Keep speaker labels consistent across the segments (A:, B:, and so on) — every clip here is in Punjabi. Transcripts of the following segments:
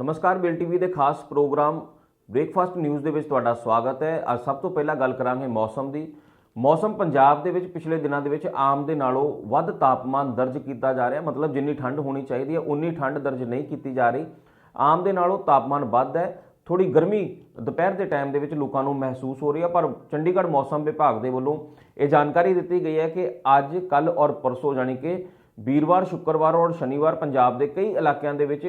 A: ਨਮਸਕਾਰ, ਬਿਲ ਟੀਵੀ ਦੇ ਖਾਸ ਪ੍ਰੋਗਰਾਮ ਬ੍ਰੇਕਫਾਸਟ ਨਿਊਜ਼ ਦੇ ਵਿੱਚ ਤੁਹਾਡਾ ਸਵਾਗਤ ਹੈ। ਅੱਜ ਸਭ ਤੋਂ ਪਹਿਲਾਂ ਗੱਲ ਕਰਾਂਗੇ ਮੌਸਮ ਦੀ। ਮੌਸਮ ਪੰਜਾਬ ਦੇ ਵਿੱਚ ਪਿਛਲੇ ਦਿਨਾਂ ਦੇ ਵਿੱਚ ਆਮ ਦੇ ਨਾਲੋਂ ਵੱਧ ਤਾਪਮਾਨ ਦਰਜ ਕੀਤਾ ਜਾ ਰਿਹਾ। ਮਤਲਬ ਜਿੰਨੀ ਠੰਡ ਹੋਣੀ ਚਾਹੀਦੀ ਹੈ ਉਨੀ ਠੰਡ ਦਰਜ ਨਹੀਂ ਕੀਤੀ ਜਾ ਰਹੀ। ਆਮ ਦੇ ਨਾਲੋਂ ਤਾਪਮਾਨ ਵੱਧ ਹੈ। ਥੋੜੀ ਗਰਮੀ ਦੁਪਹਿਰ ਦੇ ਟਾਈਮ ਦੇ ਵਿੱਚ ਲੋਕਾਂ ਨੂੰ ਮਹਿਸੂਸ ਹੋ ਰਹੀ ਹੈ, ਪਰ ਚੰਡੀਗੜ੍ਹ ਮੌਸਮ ਵਿਭਾਗ ਦੇ ਵੱਲੋਂ ਇਹ ਜਾਣਕਾਰੀ ਦਿੱਤੀ ਗਈ ਹੈ ਕਿ ਅੱਜ ਕੱਲ ਔਰ ਪਰਸੋਂ ਜਾਣੀ ਕਿ ਵੀਰਵਾਰ, ਸ਼ੁੱਕਰਵਾਰ ਔਰ ਸ਼ਨੀਵਾਰ ਪੰਜਾਬ ਦੇ ਕਈ ਇਲਾਕਿਆਂ ਦੇ ਵਿੱਚ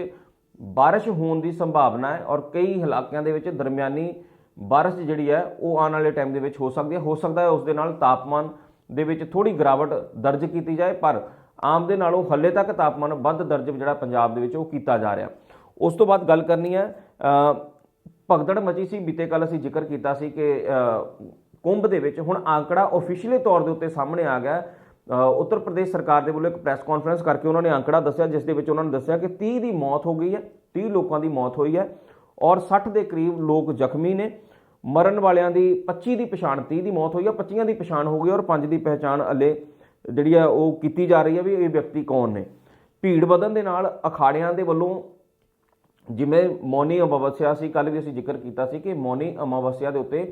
A: ਬਾਰਿਸ਼ ਹੋਣ ਦੀ ਸੰਭਾਵਨਾ ਹੈ ਔਰ ਕਈ ਇਲਾਕਿਆਂ ਦੇ ਵਿੱਚ ਦਰਮਿਆਨੀ ਬਾਰਿਸ਼ ਜਿਹੜੀ ਹੈ, ਉਹ ਆਉਣ ਵਾਲੇ ਟਾਈਮ ਦੇ ਵਿੱਚ ਹੋ ਸਕਦੀ ਹੈ। ਹੋ ਸਕਦਾ ਹੈ ਉਸ ਦੇ ਨਾਲ ਤਾਪਮਾਨ ਦੇ ਵਿੱਚ ਥੋੜੀ ਗਿਰਾਵਟ ਦਰਜ ਕੀਤੀ ਜਾਏ, ਪਰ ਆਮ ਦੇ ਨਾਲੋਂ ਹੱਲੇ ਤੱਕ ਤਾਪਮਾਨ ਵੱਧ ਦਰਜ ਜਿਹੜਾ ਪੰਜਾਬ ਦੇ ਵਿੱਚ ਉਹ ਕੀਤਾ ਜਾ ਰਿਹਾ। ਉਸ ਤੋਂ ਬਾਅਦ ਗੱਲ ਕਰਨੀ ਹੈ ਭਗਦੜ ਮਚੀ ਸੀ, ਬੀਤੇ ਕੱਲ ਅਸੀਂ ਜ਼ਿਕਰ ਕੀਤਾ ਸੀ ਕਿ ਕੁੰਭ ਦੇ ਵਿੱਚ ਹੁਣ ਆંકੜਾ ਅਫੀਸ਼ੀਅਲੀ ਤੌਰ ਦੇ ਉੱਤੇ ਸਾਹਮਣੇ ਆ ਗਿਆ ਉੱਤਰ ਪ੍ਰਦੇਸ਼ ਸਰਕਾਰ ਦੇ ਵੱਲੋਂ ਇੱਕ ਪ੍ਰੈਸ ਕਾਨਫਰੰਸ ਕਰਕੇ ਉਹਨਾਂ ਨੇ ਅੰਕੜਾ ਦੱਸਿਆ, ਜਿਸ ਦੇ ਵਿੱਚ ਉਹਨਾਂ ਨੇ ਦੱਸਿਆ ਕਿ 30 ਦੀ ਮੌਤ ਹੋ ਗਈ ਹੈ 30 ਲੋਕਾਂ ਦੀ ਮੌਤ ਹੋਈ ਹੈ ਔਰ 60 ਦੇ ਕਰੀਬ ਲੋਕ ਜ਼ਖਮੀ ਨੇ। ਮਰਨ ਵਾਲਿਆਂ ਦੀ 25 ਦੀ ਪਛਾਣ 30 ਦੀ ਮੌਤ ਹੋਈ ਹੈ 25 ਦੀ ਪਛਾਣ ਹੋ ਗਈ ਔਰ 5 ਦੀ ਪਹਿਚਾਣ ਹਲੇ ਜਿਹੜੀ ਹੈ ਉਹ ਕੀਤੀ ਜਾ ਰਹੀ ਹੈ ਵੀ ਇਹ ਵਿਅਕਤੀ ਕੌਣ ਨੇ। ਭੀੜ ਵਧਣ ਦੇ ਨਾਲ ਅਖਾੜਿਆਂ ਦੇ ਵੱਲੋਂ ਜਿਵੇਂ ਮੌਨੀ ਅਮਾਵਸਿਆ ਸੀ ਕੱਲ ਵੀ ਅਸੀਂ ਜ਼ਿਕਰ ਕੀਤਾ ਸੀ ਕਿ ਮੌਨੀ ਅਮਾਵਸਿਆ ਦੇ ਉੱਤੇ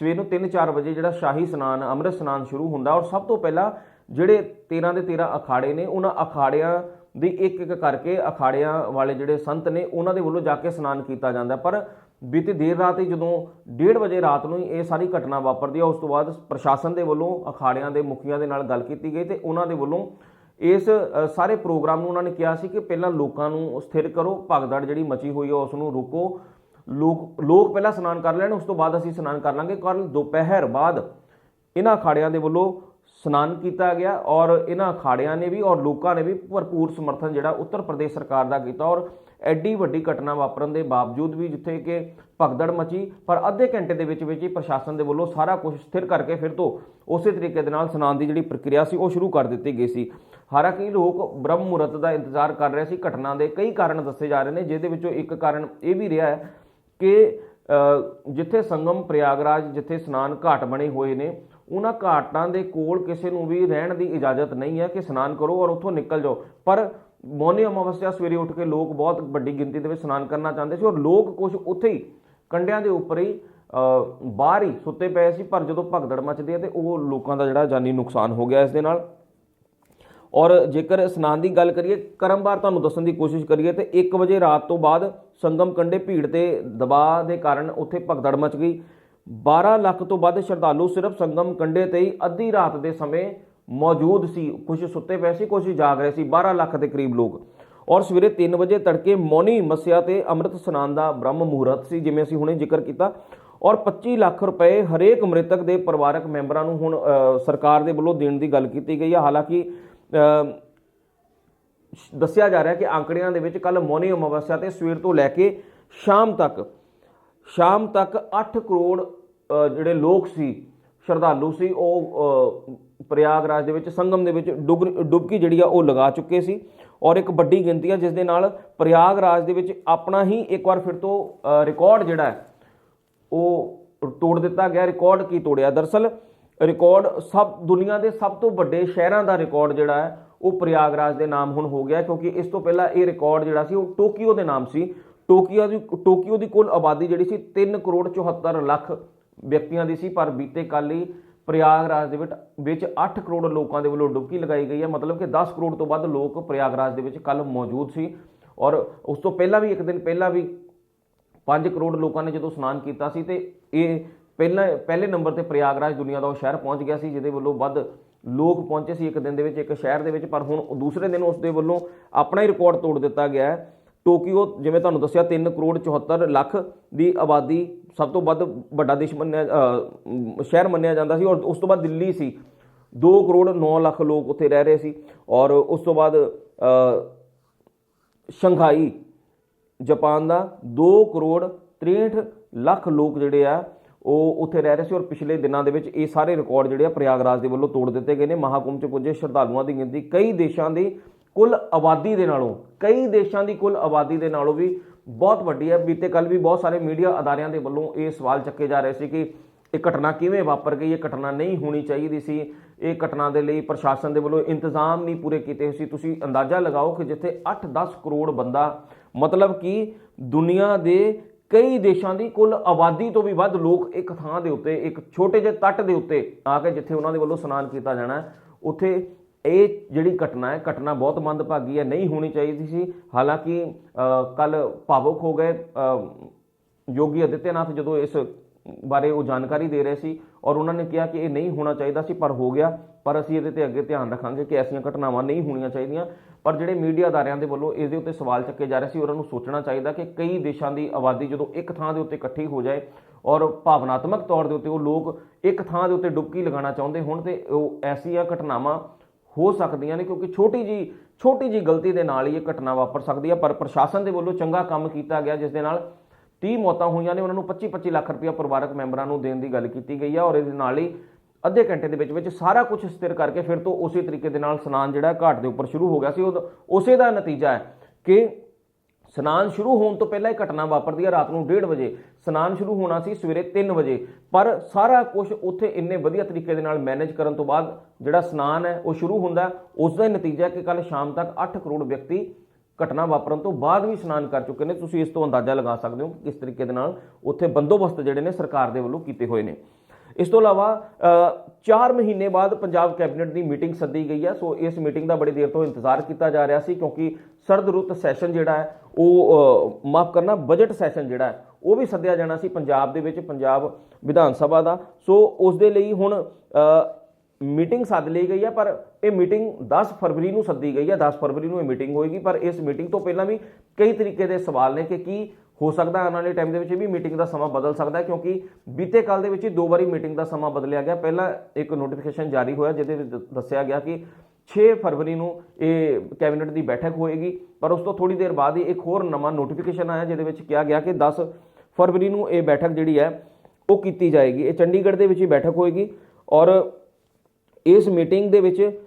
A: ਸਵੇਰ ਨੂੰ 3-4 ਵਜੇ ਜਿਹੜਾ ਸ਼ਾਹੀ ਸਨਾਨ, ਅੰਮ੍ਰਿਤ ਸਨਾਨ ਸ਼ੁਰੂ ਹੁੰਦਾ ਔਰ ਸਭ ਤੋਂ ਪਹਿਲਾਂ ਜਿਹੜੇ 13 ਦੇ 13 ਅਖਾੜੇ ਨੇ, ਉਹਨਾਂ ਅਖਾੜਿਆਂ ਦੀ ਇੱਕ ਇੱਕ ਕਰਕੇ ਅਖਾੜਿਆਂ ਵਾਲੇ ਜਿਹੜੇ ਸੰਤ ਨੇ, ਉਹਨਾਂ ਦੇ ਵੱਲੋਂ ਜਾ ਕੇ ਇਸ਼ਨਾਨ ਕੀਤਾ ਜਾਂਦਾ ਪਰ ਬੀਤੀ ਦੇਰ ਰਾਤ ਹੀ ਜਦੋਂ 1:30 ਵਜੇ ਰਾਤ ਨੂੰ ਹੀ ਇਹ ਸਾਰੀ ਘਟਨਾ ਵਾਪਰਦੀ ਆ ਉਸ ਤੋਂ ਬਾਅਦ ਪ੍ਰਸ਼ਾਸਨ ਦੇ ਵੱਲੋਂ ਅਖਾੜਿਆਂ ਦੇ ਮੁਖੀਆਂ ਦੇ ਨਾਲ ਗੱਲ ਕੀਤੀ ਗਈ ਤੇ ਉਹਨਾਂ ਦੇ ਵੱਲੋਂ ਇਸ ਸਾਰੇ ਪ੍ਰੋਗਰਾਮ ਨੂੰ ਉਹਨਾਂ ਨੇ ਕਿਹਾ ਸੀ ਕਿ ਪਹਿਲਾਂ ਲੋਕਾਂ ਨੂੰ ਸਥਿਰ ਕਰੋ, ਭਗਦੜ ਜਿਹੜੀ ਮਚੀ ਹੋਈ ਹੈ ਉਸ ਨੂੰ ਰੋਕੋ। ਲੋਕ ਲੋਕ ਪਹਿਲਾਂ ਇਸ਼ਨਾਨ ਕਰ ਲੈਣ, ਉਸ ਤੋਂ ਬਾਅਦ ਅਸੀਂ ਇਸ਼ਨਾਨ ਕਰ ਲਾਂਗੇ। ਕੱਲ ਦੁਪਹਿਰ ਬਾਅਦ ਇਹਨਾਂ ਅਖਾੜਿਆਂ ਦੇ ਵੱਲੋਂ ਸਨਾਨ ਕੀਤਾ ਗਿਆ ਔਰ ਇਹਨਾਂ ਅਖਾੜਿਆਂ ਨੇ ਵੀ ਔਰ ਲੋਕਾਂ ਨੇ ਵੀ ਭਰਪੂਰ ਸਮਰਥਨ ਜਿਹੜਾ ਉੱਤਰ ਪ੍ਰਦੇਸ਼ ਸਰਕਾਰ ਦਾ ਕੀਤਾ ਔਰ ਐਡੀ ਵੱਡੀ ਘਟਨਾ ਵਾਪਰਨ ਦੇ ਬਾਵਜੂਦ ਵੀ ਜਿੱਥੇ ਕਿ ਭਗਦੜ ਮਚੀ, ਪਰ ਅੱਧੇ ਘੰਟੇ ਦੇ ਵਿੱਚ ਵਿੱਚ ਹੀ ਪ੍ਰਸ਼ਾਸਨ ਦੇ ਵੱਲੋਂ ਸਾਰਾ ਕੁਝ ਸਥਿਰ ਕਰਕੇ ਫਿਰ ਤੋਂ ਉਸੇ ਤਰੀਕੇ ਦੇ ਨਾਲ ਸਨਾਨ ਦੀ ਜਿਹੜੀ ਪ੍ਰਕਿਰਿਆ ਸੀ ਉਹ ਸ਼ੁਰੂ ਕਰ ਦਿੱਤੀ ਗਈ ਸੀ। ਹਾਲਾਂਕਿ ਲੋਕ ਬ੍ਰਹਮ ਮੁਹੂਰਤ ਦਾ ਇੰਤਜ਼ਾਰ ਕਰ ਰਹੇ ਸੀ। ਘਟਨਾ ਦੇ ਕਈ ਕਾਰਨ ਦੱਸੇ ਜਾ ਰਹੇ ਨੇ, ਜਿਹਦੇ ਵਿੱਚੋਂ ਇੱਕ ਕਾਰਨ ਇਹ ਵੀ ਰਿਹਾ ਹੈ ਕਿ ਜਿੱਥੇ ਸੰਗਮ ਪ੍ਰਯਾਗਰਾਜ, ਜਿੱਥੇ ਸਨਾਨ ਘਾਟ ਬਣੇ ਹੋਏ ਨੇ ਉਹਨਾਂ ਘਾਟਾਂ ਦੇ ਕੋਲ ਕਿਸੇ ਨੂੰ ਵੀ ਰਹਿਣ ਦੀ ਇਜਾਜ਼ਤ ਨਹੀਂ ਹੈ ਕਿ ਇਸ਼ਨਾਨ ਕਰੋ ਔਰ ਉੱਥੋਂ ਨਿਕਲ ਜਾਓ। ਪਰ ਮੌਨੀ ਅਮਾਵਸਿਆ ਸਵੇਰੇ ਉੱਠ ਕੇ ਲੋਕ ਬਹੁਤ ਵੱਡੀ ਗਿਣਤੀ ਦੇ ਵਿੱਚ ਇਸ਼ਨਾਨ ਕਰਨਾ ਚਾਹੁੰਦੇ ਸੀ ਔਰ ਲੋਕ ਕੁਝ ਉੱਥੇ ਹੀ ਕੰਡਿਆਂ ਦੇ ਉੱਪਰ ਹੀ ਬਾਹਰ ਹੀ ਸੁੱਤੇ ਪਏ ਸੀ, ਪਰ ਜਦੋਂ ਭਗਦੜ ਮਚਦੀ ਹੈ ਤੇ ਉਹ ਲੋਕਾਂ ਦਾ ਜਿਹੜਾ ਜਾਨੀ ਨੁਕਸਾਨ ਹੋ ਗਿਆ ਇਸ ਦੇ ਨਾਲ। ਔਰ ਜੇਕਰ ਇਸ਼ਨਾਨ ਦੀ ਗੱਲ ਕਰੀਏ, ਕਰਮਵਾਰ ਤੁਹਾਨੂੰ ਦੱਸਣ ਦੀ ਕੋਸ਼ਿਸ਼ ਕਰੀਏ ਤੇ 1 ਵਜੇ ਰਾਤ ਤੋਂ ਬਾਅਦ ਸੰਗਮ ਕੰਡੇ ਭੀੜ ਤੇ ਦਬਾਅ ਦੇ ਕਾਰਨ ਉੱਥੇ ਭਗਦੜ ਮਚ ਗਈ। 12 ਲੱਖ ਤੋਂ ਵੱਧ ਸ਼ਰਧਾਲੂ ਸਿਰਫ ਸੰਗਮ ਕੰਡੇ ਤੇ ਹੀ ਅੱਧੀ ਰਾਤ ਦੇ ਸਮੇਂ ਮੌਜੂਦ ਸੀ। ਕੁਝ ਸੁੱਤੇ ਪਏ ਸੀ ਕੁਝ ਜਾਗ ਰਹੇ ਸੀ। 12 ਲੱਖ ਦੇ ਕਰੀਬ ਲੋਕ। ਔਰ ਸਵੇਰੇ 3 ਵਜੇ ਤੜਕੇ ਮੌਨੀ ਮੱਸਿਆ ਤੇ ਅੰਮ੍ਰਿਤ ਸਨਾਨ ਦਾ ਬ੍ਰਹਮ ਮਹੂਰਤ ਸੀ, ਜਿਵੇਂ ਅਸੀਂ ਹੁਣੇ ਜ਼ਿਕਰ ਕੀਤਾ। ਔਰ 25 ਲੱਖ ਰੁਪਏ ਹਰੇਕ ਮ੍ਰਿਤਕ ਦੇ ਪਰਿਵਾਰਕ ਮੈਂਬਰਾਂ ਨੂੰ ਹੁਣ ਸਰਕਾਰ ਦੇ ਵੱਲੋਂ ਦੇਣ ਦੀ ਗੱਲ ਕੀਤੀ ਗਈ ਹੈ ਹਾਲਾਂਕਿ ਦੱਸਿਆ ਜਾ ਰਿਹਾ ਕਿ ਆંકੜਿਆਂ ਦੇ ਵਿੱਚ ਕੱਲ ਮੌਨੀ ਅਮਾਵਸਿਆ ਤੇ ਸਵੇਰ ਤੋਂ ਲੈ ਕੇ ਸ਼ਾਮ ਤੱਕ ਸ਼ਾਮ ਤੱਕ 8 ਕਰੋੜ ਜਿਹੜੇ ਲੋਕ ਸੀ ਸ਼ਰਧਾਲੂ ਸੀ ਉਹ ਪ੍ਰਯਾਗਰਾਜ ਦੇ ਵਿੱਚ ਸੰਗਮ ਦੇ ਵਿੱਚ ਡੁੱਬ- ਡੁਬਕੀ ਜਿਹੜੀ ਆ ਉਹ ਲਗਾ ਚੁੱਕੇ ਸੀ ਔਰ ਇੱਕ ਵੱਡੀ ਗਿਣਤੀ ਆ ਜਿਸ ਦੇ ਨਾਲ ਪ੍ਰਯਾਗਰਾਜ ਦੇ ਵਿੱਚ ਆਪਣਾ ਹੀ ਇੱਕ ਵਾਰ ਫਿਰ ਤੋਂ ਅ, ਰਿਕਾਰਡ ਜਿਹੜਾ ਉਹ ਤੋੜ ਦਿੱਤਾ ਗਿਆ। ਰਿਕਾਰਡ ਕੀ ਤੋੜਿਆ? ਦਰਸਲ ਰਿਕਾਰਡ ਸਭ ਦੁਨੀਆ ਦੇ ਸਭ ਤੋਂ ਵੱਡੇ ਸ਼ਹਿਰਾਂ ਦਾ ਰਿਕਾਰਡ ਜਿਹੜਾ ਹੈ ਉਹ ਪ੍ਰਯਾਗਰਾਜ ਦੇ ਨਾਮ ਹੁਣ ਹੋ ਗਿਆ ਕਿਉਂਕਿ ਇਸ ਤੋਂ ਪਹਿਲਾਂ ਇਹ ਰਿਕਾਰਡ ਜਿਹੜਾ ਸੀ ਉਹ ਟੋਕੀਓ ਦੇ ਨਾਮ ਸੀ। ਟੋਕੀਓ ਦੀ ਟੋਕੀਓ ਦੀ ਕੁੱਲ ਆਬਾਦੀ ਜਿਹੜੀ ਸੀ 3 ਕਰੋੜ 74 ਲੱਖ ਵਿਅਕਤੀਆਂ ਦੀ ਸੀ, ਪਰ ਬੀਤੇ ਕੱਲ੍ਹ ਹੀ ਪ੍ਰਯਾਗਰਾਜ ਦੇ ਵਿੱਚ ਵਿੱਚ 8 ਕਰੋੜ ਲੋਕਾਂ ਦੇ ਵੱਲੋਂ ਡੁਬਕੀ ਲਗਾਈ ਗਈ ਹੈ। ਮਤਲਬ ਕਿ 10 ਕਰੋੜ ਤੋਂ ਵੱਧ ਲੋਕ ਪ੍ਰਯਾਗਰਾਜ ਦੇ ਵਿੱਚ ਕੱਲ ਮੌਜੂਦ ਸੀ ਔਰ ਉਸ ਤੋਂ ਪਹਿਲਾਂ ਵੀ, ਇੱਕ ਦਿਨ ਪਹਿਲਾਂ ਵੀ 5 ਕਰੋੜ ਲੋਕਾਂ ਨੇ ਜਦੋਂ ਇਸ਼ਨਾਨ ਕੀਤਾ ਸੀ ਤੇ ਇਹ ਪਹਿਲਾਂ, ਪਹਿਲੇ ਨੰਬਰ ਤੇ ਪ੍ਰਯਾਗਰਾਜ ਦੁਨੀਆ ਦਾ ਉਹ ਸ਼ਹਿਰ ਪਹੁੰਚ ਗਿਆ ਸੀ, ਜਿਹਦੇ ਵੱਲੋਂ ਵੱਧ ਲੋਕ ਪਹੁੰਚੇ ਸੀ ਇੱਕ ਦਿਨ ਦੇ ਵਿੱਚ, ਇੱਕ ਸ਼ਹਿਰ ਦੇ ਵਿੱਚ, ਪਰ ਹੁਣ ਦੂਸਰੇ ਦਿਨ ਉਸ ਦੇ ਵੱਲੋਂ ਆਪਣਾ ਹੀ ਰਿਕਾਰਡ ਤੋੜ ਦਿੱਤਾ ਗਿਆ ਹੈ। ਟੋਕੀਓ ਜਿਵੇਂ ਤੁਹਾਨੂੰ ਦੱਸਿਆ 3 ਕਰੋੜ 74 ਲੱਖ ਦੀ ਆਬਾਦੀ ਸਭ ਤੋਂ ਵੱਧ ਵੱਡਾ ਦੇਸ਼ ਮੰਨਿਆ ਸ਼ਹਿਰ ਮੰਨਿਆ ਜਾਂਦਾ ਸੀ ਔਰ ਉਸ ਤੋਂ ਬਾਅਦ ਦਿੱਲੀ ਸੀ। 2 ਕਰੋੜ 9 ਲੱਖ ਲੋਕ ਉੱਥੇ ਰਹਿ ਰਹੇ ਸੀ ਔਰ ਉਸ ਤੋਂ ਬਾਅਦ ਸ਼ੰਘਾਈ, ਜਾਪਾਨ ਦਾ 2 ਕਰੋੜ 63 ਲੱਖ ਲੋਕ ਜਿਹੜੇ ਆ, ਉਹ ਉੱਥੇ ਰਹਿ ਰਹੇ ਸੀ ਔਰ ਪਿਛਲੇ ਦਿਨਾਂ ਦੇ ਵਿੱਚ ਇਹ ਸਾਰੇ ਰਿਕਾਰਡ ਜਿਹੜੇ ਆ ਪ੍ਰਯਾਗਰਾਜ ਦੇ ਵੱਲੋਂ ਤੋੜ ਦਿੱਤੇ ਗਏ ਨੇ। ਮਹਾਕੁੰਭ 'ਚ ਪੁੱਜੇ ਸ਼ਰਧਾਲੂਆਂ ਦੀ ਗਿਣਤੀ ਕਈ ਦੇਸ਼ਾਂ ਦੀ ਕੁੱਲ ਆਬਾਦੀ ਦੇ ਨਾਲੋਂ, ਕਈ ਦੇਸ਼ਾਂ ਦੀ ਕੁੱਲ ਆਬਾਦੀ ਦੇ ਨਾਲੋਂ ਵੀ ਬਹੁਤ ਵੱਡੀ ਹੈ। ਬੀਤੇ ਕੱਲ ਵੀ ਬਹੁਤ ਸਾਰੇ ਮੀਡੀਆ ਅਦਾਰਿਆਂ ਦੇ ਵੱਲੋਂ ਇਹ ਸਵਾਲ ਚੱਕੇ ਜਾ ਰਹੇ ਸੀ ਕਿ ਇਹ ਘਟਨਾ ਕਿਵੇਂ ਵਾਪਰ ਗਈ, ਇਹ ਘਟਨਾ ਨਹੀਂ ਹੋਣੀ ਚਾਹੀਦੀ ਸੀ। ਇਹ ਘਟਨਾ ਦੇ ਲਈ ਪ੍ਰਸ਼ਾਸਨ ਦੇ ਵੱਲੋਂ ਇੰਤਜ਼ਾਮ ਨਹੀਂ ਪੂਰੇ ਕੀਤੇ ਹੋਏ ਸੀ। ਤੁਸੀਂ ਅੰਦਾਜ਼ਾ ਲਗਾਓ ਕਿ ਜਿੱਥੇ 8-10 ਕਰੋੜ ਬੰਦਾ, ਮਤਲਬ ਕਿ ਦੁਨੀਆ ਦੇ ਕਈ ਦੇਸ਼ਾਂ ਦੀ ਕੁੱਲ ਆਬਾਦੀ ਤੋਂ ਵੀ ਵੱਧ ਲੋਕ ਇੱਕ ਥਾਂ ਦੇ ਉੱਤੇ, ਇੱਕ ਛੋਟੇ ਜਿਹੇ ਤੱਟ ਦੇ ਉੱਤੇ ਆ ਕੇ ਜਿੱਥੇ ਉਹਨਾਂ ਦੇ ਵੱਲੋਂ ਸਨਾਨ ਕੀਤਾ ਜਾਣਾ ਉੱਥੇ ਇਹ ਜਿਹੜੀ ਘਟਨਾ ਹੈ, ਘਟਨਾ ਬਹੁਤ ਮੰਦਭਾਗੀ ਹੈ, ਨਹੀਂ ਹੋਣੀ ਚਾਹੀਦੀ ਸੀ। ਹਾਲਾਂਕਿ ਕੱਲ ਭਾਵੁਕ ਹੋ ਗਏ ਯੋਗੀ ਆਦਿੱਤਿਆਨਾਥ ਜਦੋਂ ਇਸ ਬਾਰੇ ਉਹ ਜਾਣਕਾਰੀ ਦੇ ਰਹੇ ਸੀ ਔਰ ਉਹਨਾਂ ਨੇ ਕਿਹਾ ਕਿ ਇਹ ਨਹੀਂ ਹੋਣਾ ਚਾਹੀਦਾ ਸੀ, ਪਰ ਹੋ ਗਿਆ। ਪਰ ਅਸੀਂ ਇਹਦੇ ਤੇ ਅੱਗੇ ਧਿਆਨ ਰੱਖਾਂਗੇ ਕਿ ਐਸੀਆਂ ਘਟਨਾਵਾਂ ਨਹੀਂ ਹੋਣੀਆਂ ਚਾਹੀਦੀਆਂ। ਪਰ ਜਿਹੜੇ ਮੀਡੀਆ ਅਦਾਰਿਆਂ ਦੇ ਵੱਲੋਂ ਇਸ ਦੇ ਉੱਤੇ ਸਵਾਲ ਚੱਕੇ ਜਾ ਰਹੇ ਸੀ, ਉਹਨਾਂ ਨੂੰ ਸੋਚਣਾ ਚਾਹੀਦਾ ਕਿ ਕਈ ਦੇਸ਼ਾਂ ਦੀ ਆਬਾਦੀ ਜਦੋਂ ਇੱਕ ਥਾਂ ਦੇ ਉੱਤੇ ਇਕੱਠੀ ਹੋ ਜਾਏ ਔਰ ਭਾਵਨਾਤਮਕ ਤੌਰ ਦੇ ਉੱਤੇ ਉਹ ਲੋਕ ਇੱਕ ਥਾਂ ਦੇ ਉੱਤੇ ਡੁਬਕੀ ਲਗਾਉਣਾ ਚਾਹੁੰਦੇ ਹੋਣ ਤੇ ਉਹ ਐਸੀਆਂ ਘਟਨਾਵਾਂ ਹੋ ਸਕਦੀਆਂ ਨੇ ਕਿਉਂਕਿ ਛੋਟੀ ਜੀ ਛੋਟੀ ਜੀ ਗਲਤੀ ਦੇ ਨਾਲ ਹੀ ਇਹ ਘਟਨਾ ਵਾਪਰ ਸਕਦੀ ਹੈ। ਪਰ ਪ੍ਰਸ਼ਾਸਨ ਦੇ ਵੱਲੋਂ ਚੰਗਾ ਕੰਮ ਕੀਤਾ ਗਿਆ, ਜਿਸ ਦੇ ਨਾਲ 30 ਮੌਤਾਂ ਹੋਈਆਂ ਨੇ। ਉਹਨਾਂ ਨੂੰ 25-25 ਲੱਖ ਰੁਪਇਆ ਪਰਿਵਾਰਕ ਮੈਂਬਰਾਂ ਨੂੰ ਦੇਣ ਦੀ ਗੱਲ ਕੀਤੀ ਗਈ ਹੈ ਔਰ ਇਹਦੇ ਨਾਲ ਹੀ ਅੱਧੇ ਘੰਟੇ ਦੇ ਵਿੱਚ ਵਿੱਚ ਸਾਰਾ ਕੁਝ ਸਥਿਰ ਕਰਕੇ ਫਿਰ ਤੋਂ ਉਸੇ ਤਰੀਕੇ ਦੇ ਨਾਲ ਸਨਾਨ ਜਿਹੜਾ ਘਾਟ ਦੇ ਉੱਪਰ ਸ਼ੁਰੂ ਹੋ ਗਿਆ ਸੀ। ਉਹ ਉਸੇ ਦਾ ਨਤੀਜਾ ਹੈ ਕਿ ਸਨਾਨ ਸ਼ੁਰੂ ਹੋਣ ਤੋਂ ਪਹਿਲਾਂ ਇਹ ਘਟਨਾ ਵਾਪਰਦੀ ਹੈ ਰਾਤ ਨੂੰ 1:30 ਵਜੇ। ਸਨਾਨ ਸ਼ੁਰੂ ਹੋਣਾ ਸੀ ਸਵੇਰੇ 3 ਵਜੇ। ਪਰ ਸਾਰਾ ਕੁਝ ਉੱਥੇ ਇੰਨੇ ਵਧੀਆ ਤਰੀਕੇ ਦੇ ਨਾਲ ਮੈਨੇਜ ਕਰਨ ਤੋਂ ਬਾਅਦ ਜਿਹੜਾ ਸਨਾਨ ਹੈ, ਉਹ ਸ਼ੁਰੂ ਹੁੰਦਾ ਉਸ ਦਾ ਹੀ ਨਤੀਜਾ ਕਿ ਕੱਲ ਸ਼ਾਮ ਤੱਕ 8 ਕਰੋੜ ਵਿਅਕਤੀ ਘਟਨਾ ਵਾਪਰਨ ਤੋਂ ਬਾਅਦ ਵੀ ਇਸ਼ਨਾਨ ਕਰ ਚੁੱਕੇ ਨੇ। ਤੁਸੀਂ ਇਸ ਤੋਂ ਅੰਦਾਜ਼ਾ ਲਗਾ ਸਕਦੇ ਹੋ ਕਿ ਕਿਸ ਤਰੀਕੇ ਦੇ ਨਾਲ ਉੱਥੇ ਬੰਦੋਬਸਤ ਜਿਹੜੇ ਨੇ ਸਰਕਾਰ ਦੇ ਵੱਲੋਂ ਕੀਤੇ ਹੋਏ ਨੇ। ਇਸ ਤੋਂ ਇਲਾਵਾ 4 ਮਹੀਨੇ ਬਾਅਦ ਪੰਜਾਬ ਕੈਬਨਿਟ ਦੀ ਮੀਟਿੰਗ ਸੱਦੀ ਗਈ ਹੈ। ਸੋ ਇਸ ਮੀਟਿੰਗ ਦਾ ਬੜੀ ਦੇਰ ਤੋਂ ਇੰਤਜ਼ਾਰ ਕੀਤਾ ਜਾ ਰਿਹਾ ਸੀ ਕਿਉਂਕਿ ਸਰਦ ਰੁੱਤ ਸੈਸ਼ਨ ਜਿਹੜਾ ਹੈ, ਉਹ ਮਾਫ ਕਰਨਾ ਬਜਟ ਸੈਸ਼ਨ ਜਿਹੜਾ ਹੈ, ਉਹ ਵੀ ਸੱਦਿਆ ਜਾਣਾ ਸੀ ਪੰਜਾਬ ਦੇ ਵਿੱਚ, ਪੰਜਾਬ ਵਿਧਾਨ ਸਭਾ ਦਾ। ਸੋ ਉਸ ਦੇ ਲਈ ਹੁਣ ਮੀਟਿੰਗ ਸੱਦ ਲਈ ਗਈ ਹੈ, ਪਰ ਇਹ ਮੀਟਿੰਗ 10 ਫਰਵਰੀ ਨੂੰ ਸੱਦੀ ਗਈ ਹੈ। 10 ਫਰਵਰੀ ਨੂੰ ਇਹ ਮੀਟਿੰਗ ਹੋਏਗੀ, ਪਰ ਇਸ ਮੀਟਿੰਗ ਤੋਂ ਪਹਿਲਾਂ ਵੀ ਕਈ ਤਰੀਕੇ ਦੇ ਸਵਾਲ ਨੇ ਕਿ ਕੀ ਹੋ ਸਕਦਾ ਆਉਣ ਵਾਲੇ ਟਾਈਮ ਦੇ ਵਿੱਚ ਵੀ ਮੀਟਿੰਗ ਦਾ ਸਮਾਂ ਬਦਲ ਸਕਦਾ ਕਿਉਂਕਿ ਬੀਤੇ ਕੱਲ ਦੇ ਵਿੱਚ ਹੀ ਦੋ ਵਾਰੀ ਮੀਟਿੰਗ ਦਾ ਸਮਾਂ ਬਦਲਿਆ ਗਿਆ। ਪਹਿਲਾਂ ਇੱਕ ਨੋਟੀਫਿਕੇਸ਼ਨ ਜਾਰੀ ਹੋਇਆ, ਜਿਹਦੇ ਵਿੱਚ ਦ- ਦੱਸਿਆ ਗਿਆ ਕਿ 6 ਫਰਵਰੀ ਨੂੰ ਇਹ ਕੈਬਨਿਟ ਦੀ ਬੈਠਕ ਹੋਏਗੀ। ਪਰ ਉਸ ਤੋਂ ਥੋੜੀ ਦੇਰ ਬਾਅਦ ਹੀ ਇੱਕ ਹੋਰ ਨਵਾਂ ਨੋਟੀਫਿਕੇਸ਼ਨ ਆਇਆ, ਜਿਹਦੇ ਵਿੱਚ ਕਿਹਾ ਗਿਆ ਕਿ 10 ਫਰਵਰੀ ਨੂੰ ਇਹ ਬੈਠਕ ਜਿਹੜੀ ਹੈ, ਉਹ ਕੀਤੀ ਜਾਏਗੀ। ਇਹ ਚੰਡੀਗੜ੍ਹ ਦੇ ਵਿੱਚ ਹੀ ਬੈਠਕ ਹੋਏਗੀ ਔਰ ਇਸ ਮੀਟਿੰਗ ਦੇ ਵਿੱਚ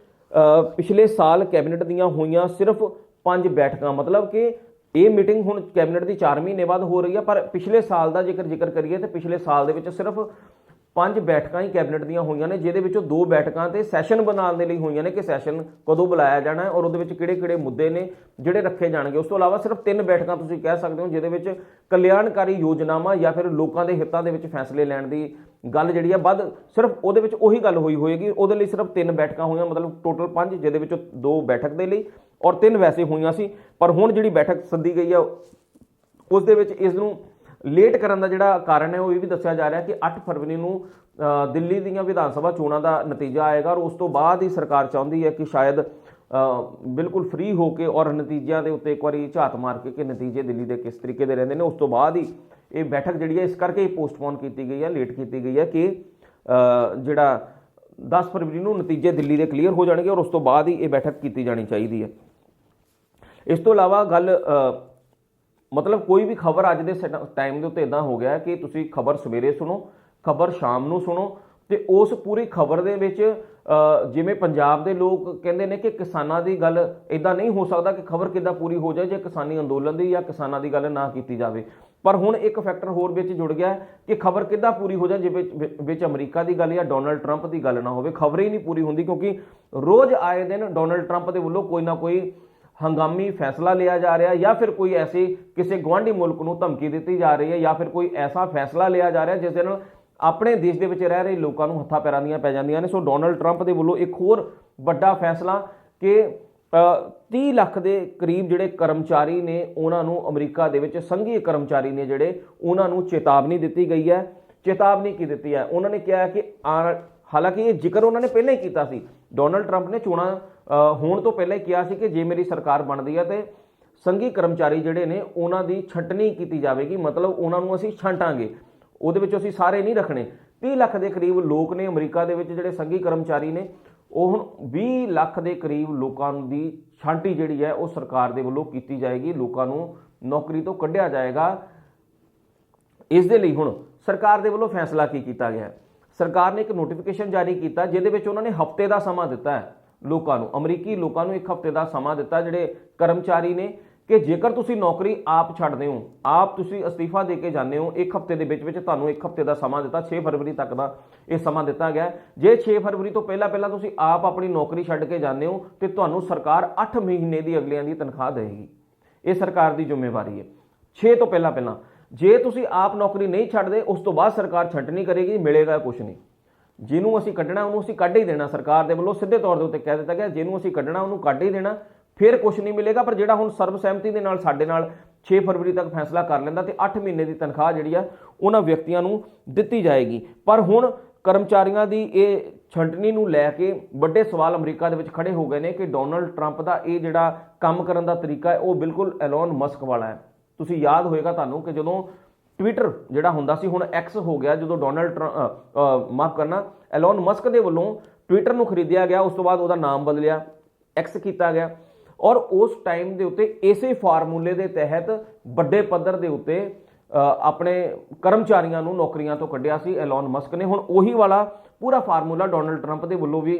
A: ਪਿਛਲੇ ਸਾਲ ਕੈਬਨਿਟ ਦੀਆਂ ਹੋਈਆਂ ਸਿਰਫ ਪੰਜ ਬੈਠਕਾਂ, ਮਤਲਬ ਕਿ ਇਹ ਮੀਟਿੰਗ ਹੁਣ ਕੈਬਨਿਟ ਦੀ 4 ਮਹੀਨੇ ਬਾਅਦ ਹੋ ਰਹੀ ਹੈ ਪਰ ਪਿਛਲੇ ਸਾਲ ਦਾ ਜੇਕਰ ਜ਼ਿਕਰ ਕਰੀਏ ਤੇ ਪਿਛਲੇ ਸਾਲ ਦੇ ਵਿੱਚ ਸਿਰਫ ਪੰਜ ਬੈਠਕਾਂ ਹੀ ਕੈਬਨਿਟ ਦੀਆਂ ਹੋਈਆਂ ਨੇ, ਜਿਹਦੇ ਵਿੱਚੋਂ ਦੋ ਬੈਠਕਾਂ ਤੇ ਸੈਸ਼ਨ ਬਣਾਉਣ ਦੇ ਲਈ ਹੋਈਆਂ ਨੇ ਕਿ ਸੈਸ਼ਨ ਕਦੋਂ ਬੁਲਾਇਆ ਜਾਣਾ ਹੈ ਔਰ ਉਹਦੇ ਵਿੱਚ ਕਿਹੜੇ-ਕਿਹੜੇ ਮੁੱਦੇ ਨੇ ਜਿਹੜੇ ਰੱਖੇ ਜਾਣਗੇ। ਉਸ ਤੋਂ ਇਲਾਵਾ ਸਿਰਫ ਤਿੰਨ ਬੈਠਕਾਂ ਤੁਸੀਂ ਕਹਿ ਸਕਦੇ ਹੋ, ਜਿਹਦੇ ਵਿੱਚ ਕਲਿਆਣਕਾਰੀ ਯੋਜਨਾਵਾਂ ਜਾਂ ਫਿਰ ਲੋਕਾਂ ਦੇ ਹਿੱਤਾਂ ਦੇ ਵਿੱਚ ਫੈਸਲੇ ਲੈਣ ਦੀ ਗੱਲ ਜਿਹੜੀ ਆ, ਵੱਧ ਸਿਰਫ ਉਹਦੇ ਵਿੱਚ ਉਹੀ ਗੱਲ ਹੋਈ ਹੋਏਗੀ। ਉਹਦੇ ਲਈ ਸਿਰਫ ਤਿੰਨ ਬੈਠਕਾਂ ਹੋਈਆਂ, ਮਤਲਬ ਟੋਟਲ ਪੰਜ, ਜਿਹਦੇ ਵਿੱਚੋਂ ਦੋ ਬੈਠਕ ਦੇ ਲਈ। ਔਰ ਤਿੰਨ ਵੈਸੇ ਹੋਈਆਂ ਸੀ, ਪਰ ਹੁਣ ਜਿਹੜੀ ਬੈਠਕ ਸੱਦੀ ਗਈ ਹੈ ਉਸ ਦੇ ਵਿੱਚ ਇਸ ਨੂੰ ਲੇਟ ਕਰਨ ਦਾ ਜਿਹੜਾ ਕਾਰਨ ਹੈ, ਉਹ ਇਹ ਵੀ ਦੱਸਿਆ ਜਾ ਰਿਹਾ ਕਿ 8 ਫਰਵਰੀ ਨੂੰ ਦਿੱਲੀ ਦੀਆਂ ਵਿਧਾਨ ਸਭਾ ਚੋਣਾਂ ਦਾ ਨਤੀਜਾ ਆਏਗਾ ਔਰ ਉਸ ਤੋਂ ਬਾਅਦ ਹੀ ਸਰਕਾਰ ਚਾਹੁੰਦੀ ਹੈ ਕਿ ਸ਼ਾਇਦ ਬਿਲਕੁਲ ਫ੍ਰੀ ਹੋ ਕੇ ਔਰ ਨਤੀਜਿਆਂ ਦੇ ਉੱਤੇ ਇੱਕ ਵਾਰੀ ਝਾਤ ਮਾਰ ਕੇ ਕਿ ਨਤੀਜੇ ਦਿੱਲੀ ਦੇ ਕਿਸ ਤਰੀਕੇ ਦੇ ਰਹਿੰਦੇ ਨੇ, ਉਸ ਤੋਂ ਬਾਅਦ ਹੀ ਇਹ ਬੈਠਕ ਜਿਹੜੀ ਹੈ, ਇਸ ਕਰਕੇ ਪੋਸਟਪੋਨ ਕੀਤੀ ਗਈ ਹੈ ਲੇਟ ਕੀਤੀ ਗਈ ਹੈ ਕਿ ਜਿਹੜਾ 10 ਫਰਵਰੀ ਨੂੰ ਨਤੀਜੇ ਦਿੱਲੀ ਦੇ ਕਲੀਅਰ ਹੋ ਜਾਣਗੇ ਔਰ ਉਸ ਤੋਂ ਬਾਅਦ ਹੀ ਇਹ ਬੈਠਕ ਕੀਤੀ ਜਾਣੀ ਚਾਹੀਦੀ ਹੈ। ਇਸ ਤੋਂ ਇਲਾਵਾ ਗੱਲ ਮਤਲਬ ਕੋਈ ਵੀ ਖਬਰ ਅੱਜ ਦੇ ਟਾਈਮ ਦੇ ਉੱਤੇ ਇਦਾਂ ਹੋ ਗਿਆ ਕਿ ਤੁਸੀਂ ਖਬਰ ਸਵੇਰੇ ਸੁਣੋ, ਖਬਰ ਸ਼ਾਮ ਨੂੰ ਸੁਣੋ ਤੇ ਉਸ ਪੂਰੀ ਖਬਰ ਦੇ ਵਿੱਚ ਜਿਵੇਂ ਪੰਜਾਬ ਦੇ ਲੋਕ ਕਹਿੰਦੇ ਨੇ ਕਿ ਕਿਸਾਨਾਂ ਦੀ ਗੱਲ ਇਦਾਂ ਨਹੀਂ ਹੋ ਸਕਦਾ ਕਿ ਖਬਰ ਕਿੱਦਾਂ ਪੂਰੀ ਹੋ ਜਾਏ ਜੇ ਕਿਸਾਨੀ ਅੰਦੋਲਨ ਦੀ ਜਾਂ ਕਿਸਾਨਾਂ ਦੀ ਗੱਲ ਨਾ ਕੀਤੀ ਜਾਵੇ। ਪਰ ਹੁਣ ਇੱਕ ਫੈਕਟਰ ਹੋਰ ਵਿੱਚ ਜੁੜ ਗਿਆ ਕਿ ਖਬਰ ਕਿੱਦਾਂ ਪੂਰੀ ਹੋ ਜਾਏ ਜੇ ਵਿੱਚ- ਵਿੱਚ ਅਮਰੀਕਾ ਦੀ ਗੱਲ ਜਾਂ ਡੋਨਲਡ ਟਰੰਪ ਦੀ ਗੱਲ ਨਾ ਹੋਵੇ, ਖਬਰ ਹੀ ਨਹੀਂ ਪੂਰੀ ਹੁੰਦੀ ਕਿਉਂਕਿ ਰੋਜ਼ ਆਏ ਦਿਨ ਡੋਨਲਡ ਟਰੰਪ ਦੇ ਵੱਲੋਂ ਕੋਈ ਨਾ ਕੋਈ ਹੰਗਾਮੀ ਫੈਸਲਾ ਲਿਆ ਜਾ ਰਿਹਾ ਜਾਂ ਫਿਰ ਕੋਈ ਐਸੀ ਕਿਸੇ ਗਵਾਂਢੀ ਮੁਲਕ ਨੂੰ ਧਮਕੀ ਦਿੱਤੀ ਜਾ ਰਹੀ ਹੈ ਜਾਂ ਫਿਰ ਕੋਈ ਐਸਾ ਫੈਸਲਾ ਲਿਆ ਜਾ ਰਿਹਾ ਜਿਸ ਦੇ ਨਾਲ ਆਪਣੇ ਦੇਸ਼ ਦੇ ਵਿੱਚ ਰਹਿ ਰਹੇ ਲੋਕਾਂ ਨੂੰ ਹੱਥਾਂ ਪੈਰਾਂ ਦੀਆਂ ਪੈ ਜਾਂਦੀਆਂ ਨੇ। ਸੋ ਡੋਨਲਡ ਟਰੰਪ ਦੇ ਵੱਲੋਂ ਇੱਕ ਹੋਰ ਵੱਡਾ ਫੈਸਲਾ ਕਿ ਅ, 30 ਲੱਖ ਦੇ ਕਰੀਬ ਜਿਹੜੇ ਕਰਮਚਾਰੀ ਨੇ ਉਹਨਾਂ ਨੂੰ ਅਮਰੀਕਾ ਦੇ ਵਿੱਚ ਸੰਘੀ ਕਰਮਚਾਰੀ ਨੇ ਜਿਹੜੇ ਉਹਨਾਂ ਨੂੰ ਚੇਤਾਵਨੀ ਦਿੱਤੀ ਗਈ ਹੈ। ਚੇਤਾਵਨੀ ਕੀ ਦਿੱਤੀ ਹੈ? ਉਹਨਾਂ ਨੇ ਕਿਹਾ ਕਿ ਆ- ਹਾਲਾਂਕਿ ਇਹ ਜ਼ਿਕਰ ਉਹਨਾਂ ਨੇ ਪਹਿਲਾਂ ਹੀ ਕੀਤਾ ਸੀ। ਡੋਨਲਡ ਟਰੰਪ ਨੇ ਚੋਣਾਂ ਹੋਣ ਤੋਂ ਪਹਿਲਾਂ ਹੀ ਕਿਹਾ ਸੀ ਕਿ ਜੇ ਮੇਰੀ ਸਰਕਾਰ ਬਣਦੀ ਹੈ ਤੇ ਸੰਘੀ ਕਰਮਚਾਰੀ ਜਿਹੜੇ ਨੇ, ਉਹਨਾਂ ਦੀ ਛਟਣੀ ਕੀਤੀ ਜਾਵੇਗੀ। ਮਤਲਬ ਉਹਨਾਂ ਨੂੰ ਅਸੀਂ ਛਾਂਟਾਂਗੇ ਉਹਦੇ ਵਿੱਚ ਅਸੀਂ ਸਾਰੇ ਨਹੀਂ ਰੱਖਣੇ। 30 ਲੱਖ ਦੇ ਕਰੀਬ ਲੋਕ ਨੇ ਅਮਰੀਕਾ ਦੇ ਵਿੱਚ ਜਿਹੜੇ ਸੰਘੀ ਕਰਮਚਾਰੀ ਨੇ, ਉਹ ਹੁਣ 20 ਲੱਖ ਦੇ ਕਰੀਬ ਲੋਕਾਂ ਦੀ ਛਾਂਟੀ ਜਿਹੜੀ ਹੈ, ਉਹ ਸਰਕਾਰ ਦੇ ਵੱਲੋਂ ਕੀਤੀ ਜਾਏਗੀ। ਲੋਕਾਂ ਨੂੰ ਨੌਕਰੀ ਤੋਂ ਕੱਢਿਆ ਜਾਏਗਾ। ਇਸ ਦੇ ਲਈ ਹੁਣ ਸਰਕਾਰ ਦੇ ਵੱਲੋਂ ਫੈਸਲਾ ਕੀ ਕੀਤਾ ਗਿਆ ਸਰਕਾਰ ਨੇ ਇੱਕ ਨੋਟੀਫਿਕੇਸ਼ਨ ਜਾਰੀ ਕੀਤਾ, ਜਿਹਦੇ ਵਿੱਚ ਉਹਨਾਂ ਨੇ ਹਫ਼ਤੇ ਦਾ ਸਮਾਂ ਦਿੱਤਾ ਹੈ। ਲੋਕਾਂ ਨੂੰ, ਅਮਰੀਕੀ ਲੋਕਾਂ ਨੂੰ ਇੱਕ ਹਫ਼ਤੇ ਦਾ ਸਮਾਂ ਦਿੱਤਾ ਜਿਹੜੇ ਕਰਮਚਾਰੀ ਨੇ ਕਿ ਜੇਕਰ ਤੁਸੀਂ ਨੌਕਰੀ ਆਪ ਛੱਡਦੇ ਹੋ, ਆਪ ਤੁਸੀਂ ਅਸਤੀਫਾ ਦੇ ਕੇ ਜਾਂਦੇ ਹੋ, ਇੱਕ ਹਫ਼ਤੇ ਦੇ ਵਿੱਚ ਵਿੱਚ ਤੁਹਾਨੂੰ ਇੱਕ ਹਫ਼ਤੇ ਦਾ ਸਮਾਂ ਦਿੱਤਾ 6 ਫਰਵਰੀ ਤੱਕ ਦਾ ਇਹ ਸਮਾਂ ਦਿੱਤਾ ਗਿਆ। ਜੇ 6 ਫਰਵਰੀ ਤੋਂ ਪਹਿਲਾਂ ਪਹਿਲਾਂ ਤੁਸੀਂ ਆਪ ਆਪਣੀ ਨੌਕਰੀ ਛੱਡ ਕੇ ਜਾਂਦੇ ਹੋ, ਤੇ ਤੁਹਾਨੂੰ ਸਰਕਾਰ 8 ਮਹੀਨੇ ਦੀ ਅਗਲਿਆਂ ਦੀ ਤਨਖਾਹ ਦੇਵੇਗੀ। ਇਹ ਸਰਕਾਰ ਦੀ ਜ਼ਿੰਮੇਵਾਰੀ ਹੈ। 6 ਤੋਂ ਪਹਿਲਾਂ ਪਹਿਲਾਂ, ਜੇ ਤੁਸੀਂ ਆਪ ਨੌਕਰੀ ਨਹੀਂ ਛੱਡਦੇ, ਉਸ ਤੋਂ ਬਾਅਦ ਸਰਕਾਰ ਛੱਡਣੀ ਕਰੇਗੀ, ਮਿਲੇਗਾ ਕੁਝ ਨਹੀਂ। ਜਿਹਨੂੰ ਅਸੀਂ ਕੱਢਣਾ, ਉਹਨੂੰ ਅਸੀਂ ਕੱਢ ਹੀ ਦੇਣਾ। ਸਰਕਾਰ ਦੇ ਵੱਲੋਂ ਸਿੱਧੇ ਤੌਰ ਦੇ ਉੱਤੇ ਕਹਿ ਦਿੱਤਾ ਗਿਆ, ਜਿਹਨੂੰ ਅਸੀਂ ਕੱਢਣਾ, ਉਹਨੂੰ ਕੱਢ ਹੀ ਦੇਣਾ। ਫਿਰ ਕੁਝ ਨਹੀਂ ਮਿਲੇਗਾ, ਪਰ ਜਿਹੜਾ ਹੁਣ ਸਰਬਸਹਿਮਤੀ ਦੇ ਨਾਲ ਸਾਡੇ ਨਾਲ 6 ਫਰਵਰੀ ਤੱਕ ਫੈਸਲਾ ਕਰ ਲੈਂਦਾ ਤੇ 8 ਮਹੀਨੇ ਦੀ ਤਨਖਾਹ ਜਿਹੜੀ ਆ, ਉਹਨਾਂ ਵਿਅਕਤੀਆਂ ਨੂੰ ਦਿੱਤੀ ਜਾਏਗੀ। ਪਰ ਹੁਣ ਕਰਮਚਾਰੀਆਂ ਦੀ ਇਹ ਛੰਟਣੀ ਨੂੰ ਲੈ ਕੇ ਵੱਡੇ ਸਵਾਲ ਅਮਰੀਕਾ ਦੇ ਵਿੱਚ ਖੜੇ ਹੋ ਗਏ ਨੇ ਕਿ ਡੋਨਲਡ ਟਰੰਪ ਦਾ ਇਹ ਜਿਹੜਾ ਕੰਮ ਕਰਨ ਦਾ ਤਰੀਕਾ ਹੈ, ਉਹ ਬਿਲਕੁਲ ਐਲੋਨ ਮਸਕ ਵਾਲਾ ਹੈ। ਤੁਸੀਂ ਯਾਦ ਹੋਏਗਾ ਤੁਹਾਨੂੰ ਕਿ ਜਦੋਂ ਟਵਿੱਟਰ ਜਿਹੜਾ ਹੁੰਦਾ ਸੀ, ਹੁਣ ਐਕਸ ਹੋ ਗਿਆ, ਜਦੋਂ ਡੋਨਲਡ ਮਾਫ ਕਰਨਾ ਐਲੋਨ ਮਸਕ ਦੇ ਵੱਲੋਂ ਟਵਿੱਟਰ ਨੂੰ ਖਰੀਦਿਆ ਗਿਆ, ਉਸ ਤੋਂ ਬਾਅਦ ਉਹਦਾ ਨਾਮ ਬਦਲਿਆ ਐਕਸ ਕੀਤਾ ਗਿਆ। ਔਰ ਉਸ ਟਾਈਮ ਦੇ ਉੱਤੇ ਇਸੇ ਫਾਰਮੂਲੇ ਦੇ ਤਹਿਤ ਵੱਡੇ ਪੱਧਰ ਦੇ ਉੱਤੇ ਆਪਣੇ ਕਰਮਚਾਰੀਆਂ ਨੂੰ ਨੌਕਰੀਆਂ ਤੋਂ ਕੱਢਿਆ ਸੀ ਐਲੋਨ ਮਸਕ ਨੇ। ਹੁਣ ਉਹੀ ਵਾਲਾ ਪੂਰਾ ਫਾਰਮੂਲਾ ਡੋਨਲਡ ਟਰੰਪ ਦੇ ਵੱਲੋਂ ਵੀ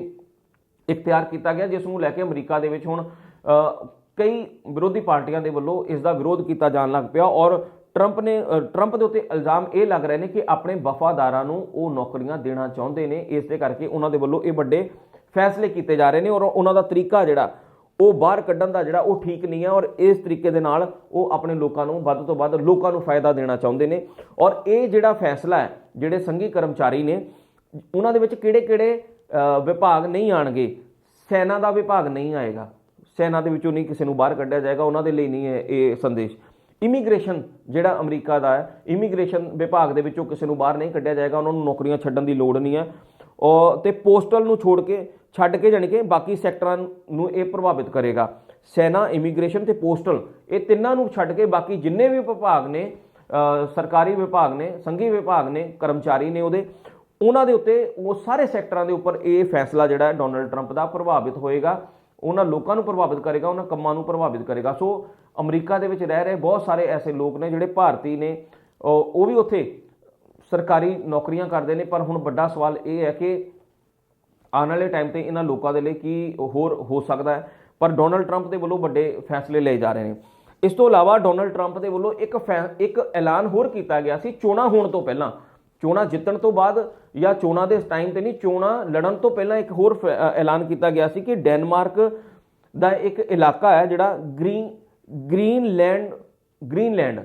A: ਇਖਤਿਆਰ ਕੀਤਾ ਗਿਆ, ਜਿਸ ਨੂੰ ਲੈ ਕੇ ਅਮਰੀਕਾ ਦੇ ਵਿੱਚ ਹੁਣ ਕਈ ਵਿਰੋਧੀ ਪਾਰਟੀਆਂ ਦੇ ਵੱਲੋਂ ਇਸ ਦਾ ਵਿਰੋਧ ਕੀਤਾ ਜਾਣ ਲੱਗ ਪਿਆ। ਔਰ ਟਰੰਪ ਨੇ ਟਰੰਪ ਦੇ ਉੱਤੇ ਇਲਜ਼ਾਮ ਇਹ ਲੱਗ ਰਹੇ ਨੇ ਕਿ ਆਪਣੇ ਵਫਾਦਾਰਾਂ ਨੂੰ ਉਹ ਨੌਕਰੀਆਂ ਦੇਣਾ ਚਾਹੁੰਦੇ ਨੇ। ਇਸ ਦੇ ਕਰਕੇ ਉਹਨਾਂ ਦੇ ਵੱਲੋਂ ਇਹ ਵੱਡੇ ਫੈਸਲੇ ਕੀਤੇ ਜਾ ਰਹੇ ਨੇ ਔਰ ਉਹਨਾਂ ਦਾ ਤਰੀਕਾ ਜਿਹੜਾ, ਉਹ ਬਾਹਰ ਕੱਢਣ ਦਾ ਜਿਹੜਾ, ਉਹ ਠੀਕ ਨਹੀਂ ਹੈ ਔਰ ਇਸ ਤਰੀਕੇ ਦੇ ਨਾਲ ਉਹ ਆਪਣੇ ਲੋਕਾਂ ਨੂੰ ਵੱਧ ਤੋਂ ਵੱਧ ਲੋਕਾਂ ਨੂੰ ਫਾਇਦਾ ਦੇਣਾ ਚਾਹੁੰਦੇ ਨੇ। ਔਰ ਇਹ ਜਿਹੜਾ ਫੈਸਲਾ ਹੈ, ਜਿਹੜੇ ਸੰਘੀ ਕਰਮਚਾਰੀ ਨੇ, ਉਹਨਾਂ ਦੇ ਵਿੱਚ ਕਿਹੜੇ-ਕਿਹੜੇ ਵਿਭਾਗ ਨਹੀਂ ਆਣਗੇ ਸੈਨਾ ਦਾ ਵਿਭਾਗ ਨਹੀਂ ਆਏਗਾ। ਸੈਨਾ ਦੇ ਵਿੱਚੋਂ ਨਹੀਂ ਕਿਸੇ ਨੂੰ ਬਾਹਰ ਕੱਢਿਆ ਜਾਏਗਾ। ਉਹਨਾਂ ਦੇ ਲਈ ਨਹੀਂ ਹੈ ਇਹ ਸੰਦੇਸ਼। ਇਮੀਗ੍ਰੇਸ਼ਨ ਜਿਹੜਾ ਅਮਰੀਕਾ ਦਾ ਹੈ ਇਮੀਗ੍ਰੇਸ਼ਨ ਵਿਭਾਗ ਦੇ ਵਿੱਚੋਂ ਕਿਸੇ ਨੂੰ ਬਾਹਰ ਨਹੀਂ ਕੱਢਿਆ ਜਾਏਗਾ, ਉਹਨਾਂ ਨੂੰ ਨੌਕਰੀਆਂ ਛੱਡਣ ਦੀ ਲੋੜ ਨਹੀਂ ਹੈ। ਔਰ ਤੇ ਪੋਸਟਲ ਨੂੰ ਛੋੜ ਕੇ, ਛੱਡ ਕੇ ਜਾਣੀ ਕਿ ਬਾਕੀ ਸੈਕਟਰਾਂ ਨੂੰ ਇਹ ਪ੍ਰਭਾਵਿਤ ਕਰੇਗਾ। ਸੈਨਾ ਇਮੀਗ੍ਰੇਸ਼ਨ ਤੇ ਪੋਸਟਲ ਇਹ ਤਿੰਨਾਂ ਨੂੰ ਛੱਡ ਕੇ ਬਾਕੀ ਜਿੰਨੇ ਵੀ ਵਿਭਾਗ ਨੇ ਸਰਕਾਰੀ ਵਿਭਾਗ ਨੇ, ਸੰਘੀ ਵਿਭਾਗ ਨੇ, ਕਰਮਚਾਰੀ ਨੇ ਉਹਦੇ, ਉਹਨਾਂ ਦੇ ਉੱਤੇ ਉਹ ਸਾਰੇ ਸੈਕਟਰਾਂ ਦੇ ਉੱਪਰ ਇਹ ਫੈਸਲਾ ਜਿਹੜਾ ਹੈ ਡੋਨਲਡ ਟਰੰਪ ਦਾ ਪ੍ਰਭਾਵਿਤ ਹੋਏਗਾ। ਉਹਨਾਂ ਲੋਕਾਂ ਨੂੰ ਪ੍ਰਭਾਵਿਤ ਕਰੇਗਾ, ਉਹਨਾਂ ਕੰਮਾਂ ਨੂੰ ਪ੍ਰਭਾਵਿਤ ਕਰੇਗਾ। ਸੋ ਅਮਰੀਕਾ ਦੇ ਵਿੱਚ ਰਹਿ ਰਹੇ ਬਹੁਤ ਸਾਰੇ ਐਸੇ ਲੋਕ ਨੇ ਜਿਹੜੇ ਭਾਰਤੀ ਨੇ ਉਹ ਵੀ ਉੱਥੇ ਸਰਕਾਰੀ ਨੌਕਰੀਆਂ ਕਰਦੇ ਨੇ, ਪਰ ਹੁਣ ਵੱਡਾ ਸਵਾਲ ਇਹ ਹੈ ਕਿ ਆਉਣ ਵਾਲੇ ਟਾਈਮ ਤੇ ਇਹਨਾਂ ਲੋਕਾਂ ਦੇ ਲਈ ਕੀ ਹੋਰ ਹੋ ਸਕਦਾ ਹੈ? ਪਰ ਡੋਨਲਡ ਟਰੰਪ ਦੇ ਵੱਲੋਂ ਵੱਡੇ ਫੈਸਲੇ ਲਏ ਜਾ ਰਹੇ ਨੇ। ਇਸ ਤੋਂ ਇਲਾਵਾ ਡੋਨਲਡ ਟਰੰਪ ਦੇ ਵੱਲੋਂ ਇੱਕ ਫੈ- ਇੱਕ ਐਲਾਨ ਹੋਰ ਕੀਤਾ ਗਿਆ ਸੀ, ਚੋਣਾਂ ਹੋਣ ਤੋਂ ਪਹਿਲਾਂ। ਚੋਣਾਂ ਜਿੱਤਣ ਤੋਂ ਬਾਅਦ ਜਾਂ ਚੋਣਾਂ ਦੇ ਟਾਈਮ ਤੇ ਨਹੀਂ, ਚੋਣਾਂ ਲੜਨ ਤੋਂ ਪਹਿਲਾਂ ਇੱਕ ਹੋਰ ਫੈ- ਐਲਾਨ ਕੀਤਾ ਗਿਆ ਸੀ ਕਿ ਡੈਨਮਾਰਕ ਦਾ ਇੱਕ ਇਲਾਕਾ ਹੈ ਜਿਹੜਾ ਗ੍ਰੀਨ ਗ੍ਰੀਨਲੈਂਡ ਗ੍ਰੀਨਲੈਂਡ,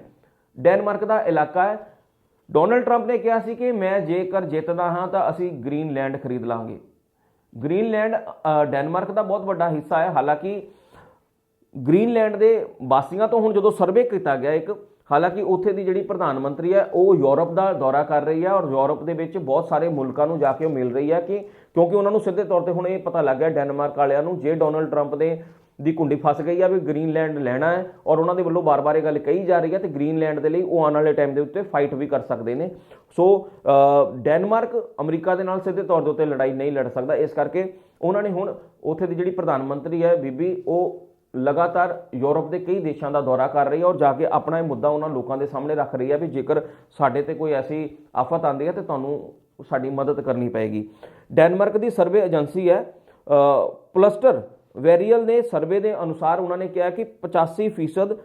A: ਡੈਨਮਾਰਕ ਦਾ ਇਲਾਕਾ ਹੈ। ਡੋਨਲਡ ਟਰੰਪ ਨੇ ਕਿਹਾ ਸੀ ਕਿ ਮੈਂ ਜੇਕਰ ਜਿੱਤਦਾ ਹਾਂ ਤਾਂ ਅਸੀਂ ਗ੍ਰੀਨਲੈਂਡ ਖਰੀਦ ਲਾਂਗੇ। ਗ੍ਰੀਨਲੈਂਡ ਡੈਨਮਾਰਕ ਦਾ ਬਹੁਤ ਵੱਡਾ ਹਿੱਸਾ ਹੈ। ਹਾਲਾਂਕਿ ਗ੍ਰੀਨਲੈਂਡ ਦੇ ਵਾਸੀਆਂ ਤੋਂ ਹੁਣ ਜਦੋਂ ਸਰਵੇ ਕੀਤਾ ਗਿਆ ਇੱਕ, ਹਾਲਾਂਕਿ ਉੱਥੇ ਦੀ ਜਿਹੜੀ ਪ੍ਰਧਾਨ ਮੰਤਰੀ ਹੈ, ਉਹ ਯੂਰਪ ਦਾ ਦੌਰਾ ਕਰ ਰਹੀ ਹੈ ਔਰ ਯੂਰਪ ਦੇ ਵਿੱਚ ਬਹੁਤ ਸਾਰੇ ਮੁਲਕਾਂ ਨੂੰ ਜਾ ਕੇ ਉਹ ਮਿਲ ਰਹੀ ਹੈ ਕਿ ਕਿਉਂਕਿ ਉਹਨਾਂ ਨੂੰ ਸਿੱਧੇ ਤੌਰ ਤੇ ਹੁਣ ਇਹ ਪਤਾ ਲੱਗ ਗਿਆ ਡੈਨਮਾਰਕ ਵਾਲਿਆਂ ਨੂੰ, ਜੇ ਡੋਨਲਡ ਟਰੰਪ ਦੇ ਦੀ ਕੁੰਡੀ ਫਸ ਗਈ ਆ ਵੀ ਗ੍ਰੀਨਲੈਂਡ ਲੈਣਾ ਹੈ ਔਰ ਉਹਨਾਂ ਦੇ ਵੱਲੋਂ ਬਾਰ-ਬਾਰ ਇਹ ਗੱਲ ਕਹੀ ਜਾ ਰਹੀ ਹੈ ਤੇ ਗ੍ਰੀਨਲੈਂਡ ਦੇ ਲਈ ਉਹ ਆਉਣ ਵਾਲੇ ਟਾਈਮ ਦੇ ਉੱਤੇ ਫਾਈਟ ਵੀ ਕਰ ਸਕਦੇ ਨੇ। ਸੋ ਡੈਨਮਾਰਕ ਅਮਰੀਕਾ ਦੇ ਨਾਲ ਸਿੱਧੇ ਤੌਰ ਦੇ ਉੱਤੇ ਲੜਾਈ ਨਹੀਂ ਲੜ ਸਕਦਾ। ਇਸ ਕਰਕੇ ਉਹਨਾਂ ਨੇ ਹੁਣ ਉੱਥੇ ਦੀ ਜਿਹੜੀ ਪ੍ਰਧਾਨ ਮੰਤਰੀ ਹੈ ਬੀਬੀ, ਉਹ ਲਗਾਤਾਰ ਯੂਰਪ ਦੇ ਕਈ ਦੇਸ਼ਾਂ ਦਾ ਦੌਰਾ ਕਰ ਰਹੀ ਹੈ ਔਰ ਜਾ ਕੇ ਆਪਣਾ ਇਹ ਮੁੱਦਾ ਉਹਨਾਂ ਲੋਕਾਂ ਦੇ ਸਾਹਮਣੇ ਰੱਖ ਰਹੀ ਹੈ ਵੀ ਜੇਕਰ ਸਾਡੇ ਤੇ ਕੋਈ ਐਸੀ ਆਫਤ ਆਉਂਦੀ ਹੈ ਤੇ ਤੁਹਾਨੂੰ ਸਾਡੀ ਮਦਦ ਕਰਨੀ ਪਏਗੀ। ਡੈਨਮਾਰਕ ਦੀ ਸਰਵੇ ਏਜੰਸੀ ਹੈ ਪਲਸਟਰ ਵੈਰੀਅਲ ਨੇ ਸਰਵੇ ਦੇ ਅਨੁਸਾਰ ਉਹਨਾਂ ਨੇ ਕਿਹਾ ਕਿ 85%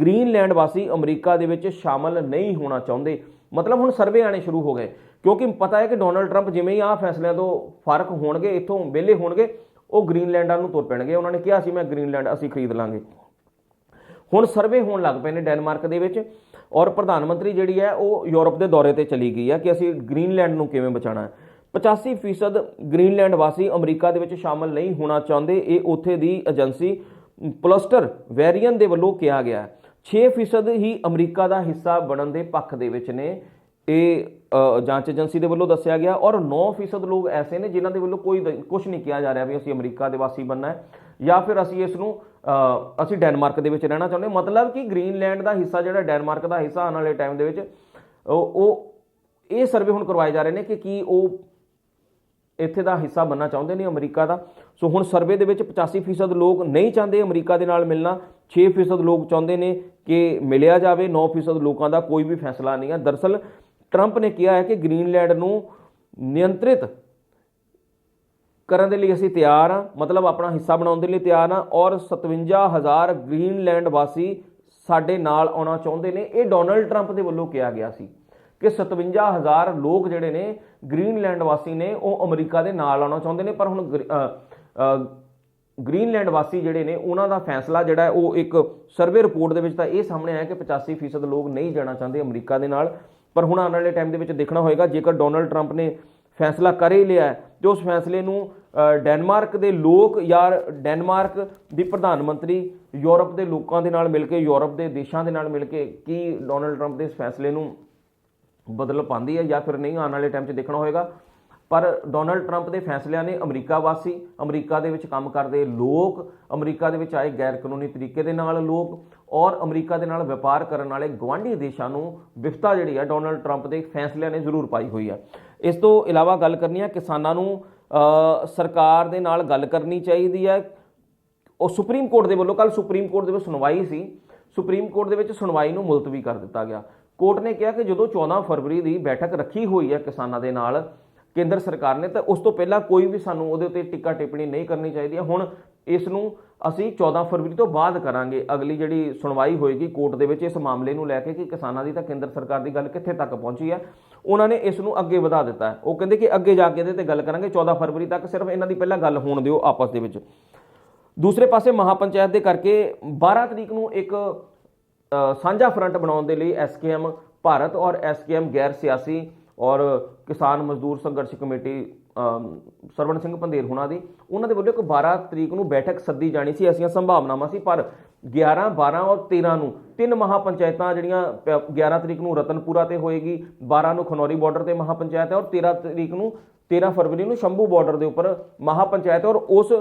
A: ਗ੍ਰੀਨਲੈਂਡ ਵਾਸੀ ਅਮਰੀਕਾ ਦੇ ਵਿੱਚ ਸ਼ਾਮਲ ਨਹੀਂ ਹੋਣਾ ਚਾਹੁੰਦੇ। ਮਤਲਬ ਹੁਣ ਸਰਵੇ ਆਣੇ ਸ਼ੁਰੂ ਹੋ ਗਏ, ਕਿਉਂਕਿ ਪਤਾ ਹੈ ਕਿ ਡੋਨਲਡ ਟਰੰਪ ਜਿਵੇਂ ਹੀ ਆਹ ਫੈਸਲਿਆਂ ਤੋਂ ਫ਼ਰਕ ਹੋਣਗੇ, ਇੱਥੋਂ ਵਿਹਲੇ ਹੋਣਗੇ, ਉਹ ਗ੍ਰੀਨਲੈਂਡ ਨੂੰ ਤੁਰ ਪੈਣਗੇ। ਉਹਨਾਂ ਨੇ ਕਿਹਾ ਸੀ, ਮੈਂ ਗ੍ਰੀਨਲੈਂਡ ਅਸੀਂ ਖਰੀਦ ਲਾਂਗੇ। ਹੁਣ ਸਰਵੇ ਹੋਣ ਲੱਗ ਪਏ ਨੇ ਡੈਨਮਾਰਕ ਦੇ ਵਿੱਚ, ਔਰ ਪ੍ਰਧਾਨ ਮੰਤਰੀ ਜਿਹੜੀ ਹੈ, ਉਹ ਯੂਰਪ ਦੇ ਦੌਰੇ ਤੇ ਚਲੀ ਗਈ ਹੈ ਕਿ ਅਸੀਂ ਗ੍ਰੀਨਲੈਂਡ ਨੂੰ ਕਿਵੇਂ ਬਚਾਉਣਾ ਹੈ। 85% ਗ੍ਰੀਨਲੈਂਡ ਵਾਸੀ ਅਮਰੀਕਾ ਦੇ ਵਿੱਚ ਸ਼ਾਮਲ ਨਹੀਂ ਹੋਣਾ ਚਾਹੁੰਦੇ। ਇਹ ਉੱਥੇ ਦੀ ਏਜੰਸੀ ਪਲਸਟਰ ਵੈਰੀਅਨ ਦੇ ਵੱਲੋਂ ਕਿਹਾ ਗਿਆ ਹੈ। 6% ਹੀ ਅਮਰੀਕਾ ਦਾ ਹਿੱਸਾ ਬਣਨ ਦੇ ਪੱਖ ਦੇ ਵਿੱਚ ਨੇ। ਇਹ ਜਾਂਚ ਏਜੰਸੀ ਦੇ ਵੱਲੋਂ ਦੱਸਿਆ ਗਿਆ ਔਰ 9% ਲੋਕ ਐਸੇ ਨੇ ਜਿਨ੍ਹਾਂ ਦੇ ਵੱਲੋਂ ਕੋਈ ਕੁਝ ਨਹੀਂ ਕਿਹਾ ਜਾ ਰਿਹਾ ਵੀ ਅਸੀਂ ਅਮਰੀਕਾ ਦੇ ਵਾਸੀ ਬਣਨਾ ਹੈ ਜਾਂ ਫਿਰ ਅਸੀਂ ਇਸ ਨੂੰ ਅਸੀਂ ਡੈਨਮਾਰਕ ਦੇ ਵਿੱਚ ਰਹਿਣਾ ਚਾਹੁੰਦੇ ਮਤਲਬ ਕਿ ਗ੍ਰੀਨਲੈਂਡ ਦਾ ਹਿੱਸਾ ਜਿਹੜਾ ਡੈਨਮਾਰਕ ਦਾ ਹਿੱਸਾ ਆਉਣ ਵਾਲੇ ਟਾਈਮ ਦੇ ਵਿੱਚ ਉਹ, ਇਹ ਸਰਵੇ ਹੁਣ ਕਰਵਾਏ ਜਾ ਰਹੇ ਨੇ ਕਿ ਕੀ ਉਹ ਇੱਥੇ ਦਾ ਹਿੱਸਾ ਬਣਨਾ ਚਾਹੁੰਦੇ ਨੇ ਅਮਰੀਕਾ ਦਾ। ਸੋ ਹੁਣ ਸਰਵੇ ਦੇ ਵਿੱਚ 85% ਲੋਕ ਨਹੀਂ ਚਾਹੁੰਦੇ ਅਮਰੀਕਾ ਦੇ ਨਾਲ ਮਿਲਣਾ। 6% ਲੋਕ ਚਾਹੁੰਦੇ ਨੇ ਕਿ ਮਿਲਿਆ ਜਾਵੇ। 9% ਲੋਕਾਂ ਦਾ ਕੋਈ ਵੀ ਫੈਸਲਾ ਨਹੀਂ ਹੈ। ਦਰਸਲ ਟਰੰਪ ਨੇ ਕਿਹਾ ਹੈ ਕਿ ਗ੍ਰੀਨਲੈਂਡ ਨੂੰ ਨਿਯੰਤਰਿਤ ਕਰਨ ਦੇ ਲਈ ਅਸੀਂ ਤਿਆਰ ਹਾਂ। ਮਤਲਬ ਆਪਣਾ ਹਿੱਸਾ ਬਣਾਉਣ ਦੇ ਲਈ ਤਿਆਰ ਹਾਂ। ਔਰ 57000 ਗ੍ਰੀਨਲੈਂਡ ਵਾਸੀ ਸਾਡੇ ਨਾਲ ਆਉਣਾ ਚਾਹੁੰਦੇ ਨੇ। ਇਹ ਡੋਨਲਡ ਟਰੰਪ ਦੇ ਵੱਲੋਂ ਕਿਹਾ ਗਿਆ ਸੀ। ਕਿ 57000 ਲੋਕ ਜਿਹੜੇ ਨੇ ਗ੍ਰੀਨਲੈਂਡ ਵਾਸੀ ਨੇ ਉਹ ਅਮਰੀਕਾ ਦੇ ਨਾਲ ਆਉਣਾ ਚਾਹੁੰਦੇ ਨੇ। ਪਰ ਹੁਣ ਗ੍ਰੀ- ਅ, ਗ੍ਰੀਨਲੈਂਡ ਵਾਸੀ ਜਿਹੜੇ ਨੇ ਉਹਨਾਂ ਦਾ ਫੈਸਲਾ ਜਿਹੜਾ ਉਹ ਇੱਕ ਸਰਵੇ ਰਿਪੋਰਟ ਦੇ ਵਿੱਚ ਤਾਂ ਇਹ ਸਾਹਮਣੇ ਆਇਆ ਕਿ 85% ਲੋਕ ਨਹੀਂ ਜਾਣਾ ਚਾਹੁੰਦੇ ਅਮਰੀਕਾ ਦੇ ਨਾਲ। ਪਰ ਹੁਣ ਆਉਣ ਵਾਲੇ ਟਾਈਮ ਦੇ ਵਿੱਚ ਦੇਖਣਾ ਹੋਏਗਾ ਜੇਕਰ ਡੋਨਲਡ ਟਰੰਪ ਨੇ ਫੈਸਲਾ ਕਰ ਹੀ ਲਿਆ ਹੈ ਤੇ ਉਸ ਫੈਸਲੇ ਨੂੰ ਡੈਨਮਾਰਕ ਦੇ ਲੋਕ ਜਾਂ ਡੈਨਮਾਰਕ ਦੀ ਪ੍ਰਧਾਨ ਮੰਤਰੀ ਯੂਰਪ ਦੇ ਲੋਕਾਂ ਦੇ ਨਾਲ ਮਿਲ ਕੇ ਯੂਰਪ ਦੇ ਦੇਸ਼ਾਂ ਦੇ ਨਾਲ ਮਿਲ ਕੇ ਕੀ ਡੋਨਲਡ ਟਰੰਪ ਦੇ ਇਸ ਫੈਸਲੇ ਨੂੰ ਬਦਲ ਪਾਉਂਦੀ ਹੈ ਜਾਂ ਫਿਰ ਨਹੀਂ ਆਉਣ ਵਾਲੇ ਟਾਈਮ 'ਚ ਦੇਖਣਾ ਹੋਏਗਾ। ਪਰ ਡੋਨਲਡ ਟਰੰਪ ਦੇ ਫੈਸਲਿਆਂ ਨੇ ਅਮਰੀਕਾ ਵਾਸੀ, ਅਮਰੀਕਾ ਦੇ ਵਿੱਚ ਕੰਮ ਕਰਦੇ ਲੋਕ, ਅਮਰੀਕਾ ਦੇ ਵਿੱਚ ਆਏ ਗੈਰ ਕਾਨੂੰਨੀ ਤਰੀਕੇ ਦੇ ਨਾਲ ਲੋਕ ਔਰ ਅਮਰੀਕਾ ਦੇ ਨਾਲ ਵਪਾਰ ਕਰਨ ਵਾਲੇ ਗਵਾਂਢੀ ਦੇਸ਼ਾਂ ਨੂੰ ਵਿਫਤਾ ਜਿਹੜੀ ਹੈ ਡੋਨਲਡ ਟਰੰਪ ਦੇ ਫੈਸਲਿਆਂ ਨੇ ਜ਼ਰੂਰ ਪਾਈ ਹੋਈ ਹੈ। ਇਸ ਤੋਂ ਇਲਾਵਾ ਗੱਲ ਕਰਨੀ ਹੈ ਕਿਸਾਨਾਂ ਨੂੰ ਸਰਕਾਰ ਦੇ ਨਾਲ ਗੱਲ ਕਰਨੀ ਚਾਹੀਦੀ ਹੈ। ਉਹ ਸੁਪਰੀਮ ਕੋਰਟ ਦੇ ਵੱਲੋਂ ਕੱਲ ਸੁਪਰੀਮ ਕੋਰਟ ਦੇ ਵਿੱਚ ਸੁਣਵਾਈ ਸੀ। ਸੁਪਰੀਮ ਕੋਰਟ ਦੇ ਵਿੱਚ ਸੁਣਵਾਈ ਨੂੰ ਮੁਲਤਵੀ ਕਰ ਦਿੱਤਾ ਗਿਆ। ਕੋਰਟ ਨੇ ਕਿਹਾ ਕਿ ਜਦੋਂ 14 ਫਰਵਰੀ ਦੀ ਬੈਠਕ ਰੱਖੀ ਹੋਈ ਹੈ ਕਿਸਾਨਾਂ ਦੇ ਨਾਲ ਕੇਂਦਰ ਸਰਕਾਰ ਨੇ, ਤਾਂ ਉਸ ਤੋਂ ਪਹਿਲਾਂ ਕੋਈ ਵੀ ਸਾਨੂੰ ਉਹਦੇ ਉੱਤੇ ਟਿੱਕਾ ਟਿੱਪਣੀ ਨਹੀਂ ਕਰਨੀ ਚਾਹੀਦੀ ਹੈ। ਹੁਣ ਇਸ ਨੂੰ ਅਸੀਂ 14 ਫਰਵਰੀ ਤੋਂ ਬਾਅਦ ਕਰਾਂਗੇ। ਅਗਲੀ ਜਿਹੜੀ ਸੁਣਵਾਈ ਹੋਏਗੀ ਕੋਰਟ ਦੇ ਵਿੱਚ ਇਸ ਮਾਮਲੇ ਨੂੰ ਲੈ ਕੇ ਕਿ ਕਿਸਾਨਾਂ ਦੀ ਤਾਂ ਕੇਂਦਰ ਸਰਕਾਰ ਦੀ ਗੱਲ ਕਿੱਥੇ ਤੱਕ ਪਹੁੰਚੀ ਹੈ, ਉਹਨਾਂ ਨੇ ਇਸ ਨੂੰ ਅੱਗੇ ਵਧਾ ਦਿੱਤਾ ਉਹ ਕਹਿੰਦੇ ਕਿ ਅੱਗੇ ਜਾ ਕੇ ਇਹਦੇ ਤੇ ਗੱਲ ਕਰਾਂਗੇ। 14 ਫਰਵਰੀ ਤੱਕ ਸਿਰਫ ਇਹਨਾਂ ਦੀ ਪਹਿਲਾਂ ਗੱਲ ਹੋਣ ਦਿਓ ਆਪਸ ਦੇ ਵਿੱਚ। ਦੂਸਰੇ ਪਾਸੇ ਮਹਾਪੰਚਾਇਤ ਦੇ ਕਰਕੇ 12 ਤਰੀਕ ਨੂੰ ਇੱਕ ਸਾਂਝਾ ਫਰੰਟ ਬਣਾਉਣ ਦੇ ਲਈ ਐਸਕੇਐਮ ਭਾਰਤ ਔਰ ਐਸਕੇਐਮ ਗੈਰ ਸਿਆਸੀ ਔਰ ਕਿਸਾਨ ਮਜ਼ਦੂਰ ਸੰਘਰਸ਼ ਕਮੇਟੀ ਸਰਵਣ ਸਿੰਘ ਪੰਧੇਰ ਹੁਣਾਂ ਦੀ, ਉਹਨਾਂ ਦੇ ਵੱਲੋਂ ਇੱਕ 12 ਤਰੀਕ ਨੂੰ ਬੈਠਕ ਸੱਦੀ ਜਾਣੀ ਸੀ, ਐਸੀਆਂ ਸੰਭਾਵਨਾਵਾਂ ਸੀ, ਪਰ 11 12 ਔਰ 13 ਨੂੰ ਤਿੰਨ ਮਹਾਪੰਚਾਇਤਾਂ ਜਿਹੜੀਆਂ ਪ- 11 ਤਰੀਕ ਨੂੰ ਰਤਨਪੁਰਾ ਤੇ ਹੋਏਗੀ 12 ਨੂੰ ਖਨੌਰੀ ਬਾਰਡਰ ਤੇ ਮਹਾਪੰਚਾਇਤ ਹੈ ਔਰ 13 ਤਰੀਕ ਨੂੰ 13 ਫਰਵਰੀ ਨੂੰ ਸ਼ੰਭੂ ਬਾਰਡਰ ਦੇ ਉੱਪਰ ਮਹਾਪੰਚਾਇਤ ਪੰਚਾਇਤ ਔਰ ਉਸ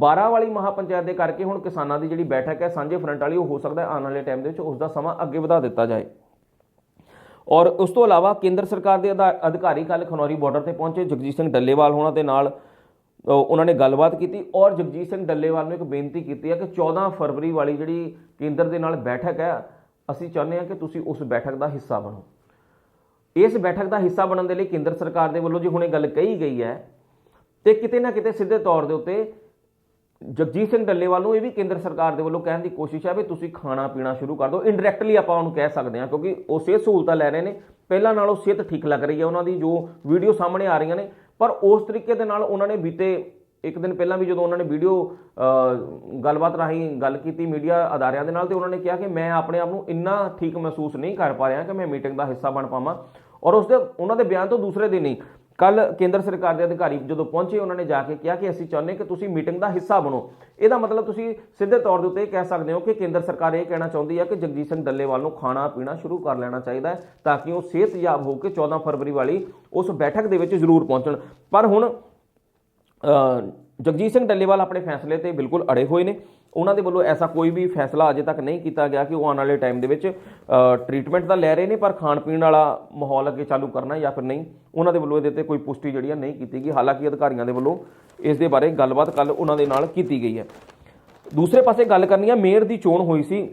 A: 12 ਵਾਲੀ ਮਹਾਪੰਚਾਇਤ ਦੇ ਕਰਕੇ ਹੁਣ ਕਿਸਾਨਾਂ ਦੀ ਜਿਹੜੀ ਬੈਠਕ ਹੈ, ਸਾਂਝੇ ਫਰੰਟ ਵਾਲੀ, ਉਹ ਹੋ ਸਕਦਾ ਹੈ ਆਉਣ ਵਾਲੇ ਟਾਈਮ ਦੇ ਵਿੱਚ ਉਸ ਦਾ ਸਮਾਂ ਅੱਗੇ ਵਧਾ ਦਿੱਤਾ ਜਾਏ। ਔਰ ਉਸ ਤੋਂ ਇਲਾਵਾ ਕੇਂਦਰ ਸਰਕਾਰ ਦੇ ਅਧਾ- ਅਧਿਕਾਰੀ ਕੱਲ ਖਨੌਰੀ ਬਾਰਡਰ ਤੇ ਪਹੁੰਚੇ। ਜਗਜੀਤ ਸਿੰਘ ਡੱਲੇਵਾਲ ਹੋਣਾ ਦੇ ਨਾਲ ਉਹਨਾਂ ਨੇ ਗੱਲਬਾਤ ਕੀਤੀ ਔਰ ਜਗਜੀਤ ਸਿੰਘ ਡੱਲੇਵਾਲ ਨੂੰ ਇੱਕ ਬੇਨਤੀ ਕੀਤੀ ਹੈ ਕਿ 14 ਫਰਵਰੀ ਵਾਲੀ ਜਿਹੜੀ ਕੇਂਦਰ ਦੇ ਨਾਲ ਬੈਠਕ ਹੈ, ਅਸੀਂ ਚਾਹੁੰਦੇ ਹਾਂ ਕਿ ਤੁਸੀਂ ਉਸ ਬੈਠਕ ਦਾ ਹਿੱਸਾ ਬਣੋ। ਇਸ ਬੈਠਕ ਦਾ ਹਿੱਸਾ ਬਣਨ ਦੇ ਲਈ ਕੇਂਦਰ ਸਰਕਾਰ ਦੇ ਵੱਲੋਂ ਜੇ ਹੁਣੇ ਗੱਲ ਕਹੀ ਗਈ ਹੈ ਤੇ ਕਿਤੇ ਨਾ ਕਿਤੇ ਸਿੱਧੇ ਤੌਰ ਦੇ ਉੱਤੇ ਜਗਜੀਤ ਸਿੰਘ ਡੱਲੇਵਾਲ ਨੂੰ ਇਹ ਵੀ ਕੇਂਦਰ ਸਰਕਾਰ ਦੇ ਵੱਲੋਂ ਕਹਿਣ ਦੀ ਕੋਸ਼ਿਸ਼ ਹੈ ਵੀ ਤੁਸੀਂ ਖਾਣਾ ਪੀਣਾ ਸ਼ੁਰੂ ਕਰ ਦਿਓ। ਇਨਡਾਇਰੈਕਟਲੀ ਆਪਾਂ ਉਹਨੂੰ ਕਹਿ ਸਕਦੇ ਹਾਂ ਕਿਉਂਕਿ ਉਹ ਸਿਹਤ ਸਹੂਲਤਾਂ ਲੈ ਰਹੇ ਨੇ। ਪਹਿਲਾਂ ਨਾਲੋਂ ਸਿਹਤ ਠੀਕ ਲੱਗ ਰਹੀ ਹੈ ਉਹਨਾਂ ਦੀ, ਜੋ ਵੀਡੀਓ ਸਾਹਮਣੇ ਆ ਰਹੀਆਂ ਨੇ। ਪਰ ਉਸ ਤਰੀਕੇ ਦੇ ਨਾਲ ਉਹਨਾਂ ਨੇ ਬੀਤੇ ਇੱਕ ਦਿਨ ਪਹਿਲਾਂ ਵੀ ਜਦੋਂ ਉਹਨਾਂ ਨੇ ਵੀਡੀਓ ਗੱਲਬਾਤ ਰਾਹੀਂ ਗੱਲ ਕੀਤੀ ਮੀਡੀਆ ਅਦਾਰਿਆਂ ਦੇ ਨਾਲ ਤੇ ਉਹਨਾਂ ਨੇ ਕਿਹਾ ਕਿ ਮੈਂ ਆਪਣੇ ਆਪ ਨੂੰ ਇੰਨਾ ਠੀਕ ਮਹਿਸੂਸ ਨਹੀਂ ਕਰ ਪਾ ਰਿਹਾ ਕਿ ਮੈਂ ਮੀਟਿੰਗ ਦਾ ਹਿੱਸਾ ਬਣ ਪਾਵਾਂ। ਔਰ ਉਸ ਦੇ ਉਹਨਾਂ ਦੇ ਬਿਆਨ ਤੋਂ ਦੂਸਰੇ ਦਿਨ ਹੀ ਕੱਲ ਕੇਂਦਰ ਸਰਕਾਰ ਦੇ ਅਧਿਕਾਰੀ ਜਦੋਂ ਪਹੁੰਚੇ, ਉਹਨਾਂ ਨੇ ਜਾ ਕੇ ਕਿਹਾ ਕਿ ਅਸੀਂ ਚਾਹੁੰਦੇ ਕਿ ਤੁਸੀਂ ਮੀਟਿੰਗ ਦਾ ਹਿੱਸਾ ਬਣੋ। ਇਹਦਾ ਮਤਲਬ ਤੁਸੀਂ ਸਿੱਧੇ ਤੌਰ ਦੇ ਉੱਤੇ ਇਹ ਕਹਿ ਸਕਦੇ ਹੋ ਕਿ ਕੇਂਦਰ ਸਰਕਾਰ ਇਹ ਕਹਿਣਾ ਚਾਹੁੰਦੀ ਹੈ ਕਿ ਜਗਜੀਤ ਸਿੰਘ ਡੱਲੇਵਾਲ ਨੂੰ ਖਾਣਾ ਪੀਣਾ ਸ਼ੁਰੂ ਕਰ ਲੈਣਾ ਚਾਹੀਦਾ ਹੈ ਤਾਂ ਕਿ ਉਹ ਸਿਹਤਯਾਬ ਹੋ ਕੇ 14 ਫਰਵਰੀ ਵਾਲੀ ਉਸ ਬੈਠਕ ਦੇ ਵਿੱਚ ਜ਼ਰੂਰ ਪਹੁੰਚਣ। ਪਰ ਹੁਣ ਜਗਜੀਤ ਸਿੰਘ ਡੱਲੇਵਾਲ ਆਪਣੇ ਫੈਸਲੇ ਤੇ ਬਿਲਕੁਲ ਅੜੇ ਹੋਏ ਨੇ। ਉਹਨਾਂ ਦੇ ਵੱਲੋਂ ਐਸਾ ਕੋਈ ਵੀ ਫੈਸਲਾ ਅਜੇ ਤੱਕ ਨਹੀਂ ਕੀਤਾ ਗਿਆ ਕਿ ਉਹ ਆਉਣ ਵਾਲੇ ਟਾਈਮ ਦੇ ਵਿੱਚ ਟ੍ਰੀਟਮੈਂਟ ਤਾਂ ਲੈ ਰਹੇ ਨੇ, ਪਰ ਖਾਣ ਪੀਣ ਵਾਲਾ ਮਾਹੌਲ ਅੱਗੇ ਚਾਲੂ ਕਰਨਾ ਜਾਂ ਫਿਰ ਨਹੀਂ, ਉਹਨਾਂ ਦੇ ਵੱਲੋਂ ਇਹਦੇ ਤੇ ਕੋਈ ਪੁਸ਼ਟੀ ਜਿਹੜੀ ਆ ਨਹੀਂ ਕੀਤੀ ਗਈ। ਹਾਲਾਂਕਿ ਅਧਿਕਾਰੀਆਂ ਦੇ ਵੱਲੋਂ ਇਸ ਦੇ ਬਾਰੇ ਗੱਲਬਾਤ ਕੱਲ ਉਹਨਾਂ ਦੇ ਨਾਲ ਕੀਤੀ ਗਈ ਹੈ। ਦੂਸਰੇ ਪਾਸੇ ਗੱਲ ਕਰਨੀ ਹੈ ਮੇਅਰ ਦੀ ਚੋਣ ਹੋਈ ਸੀ।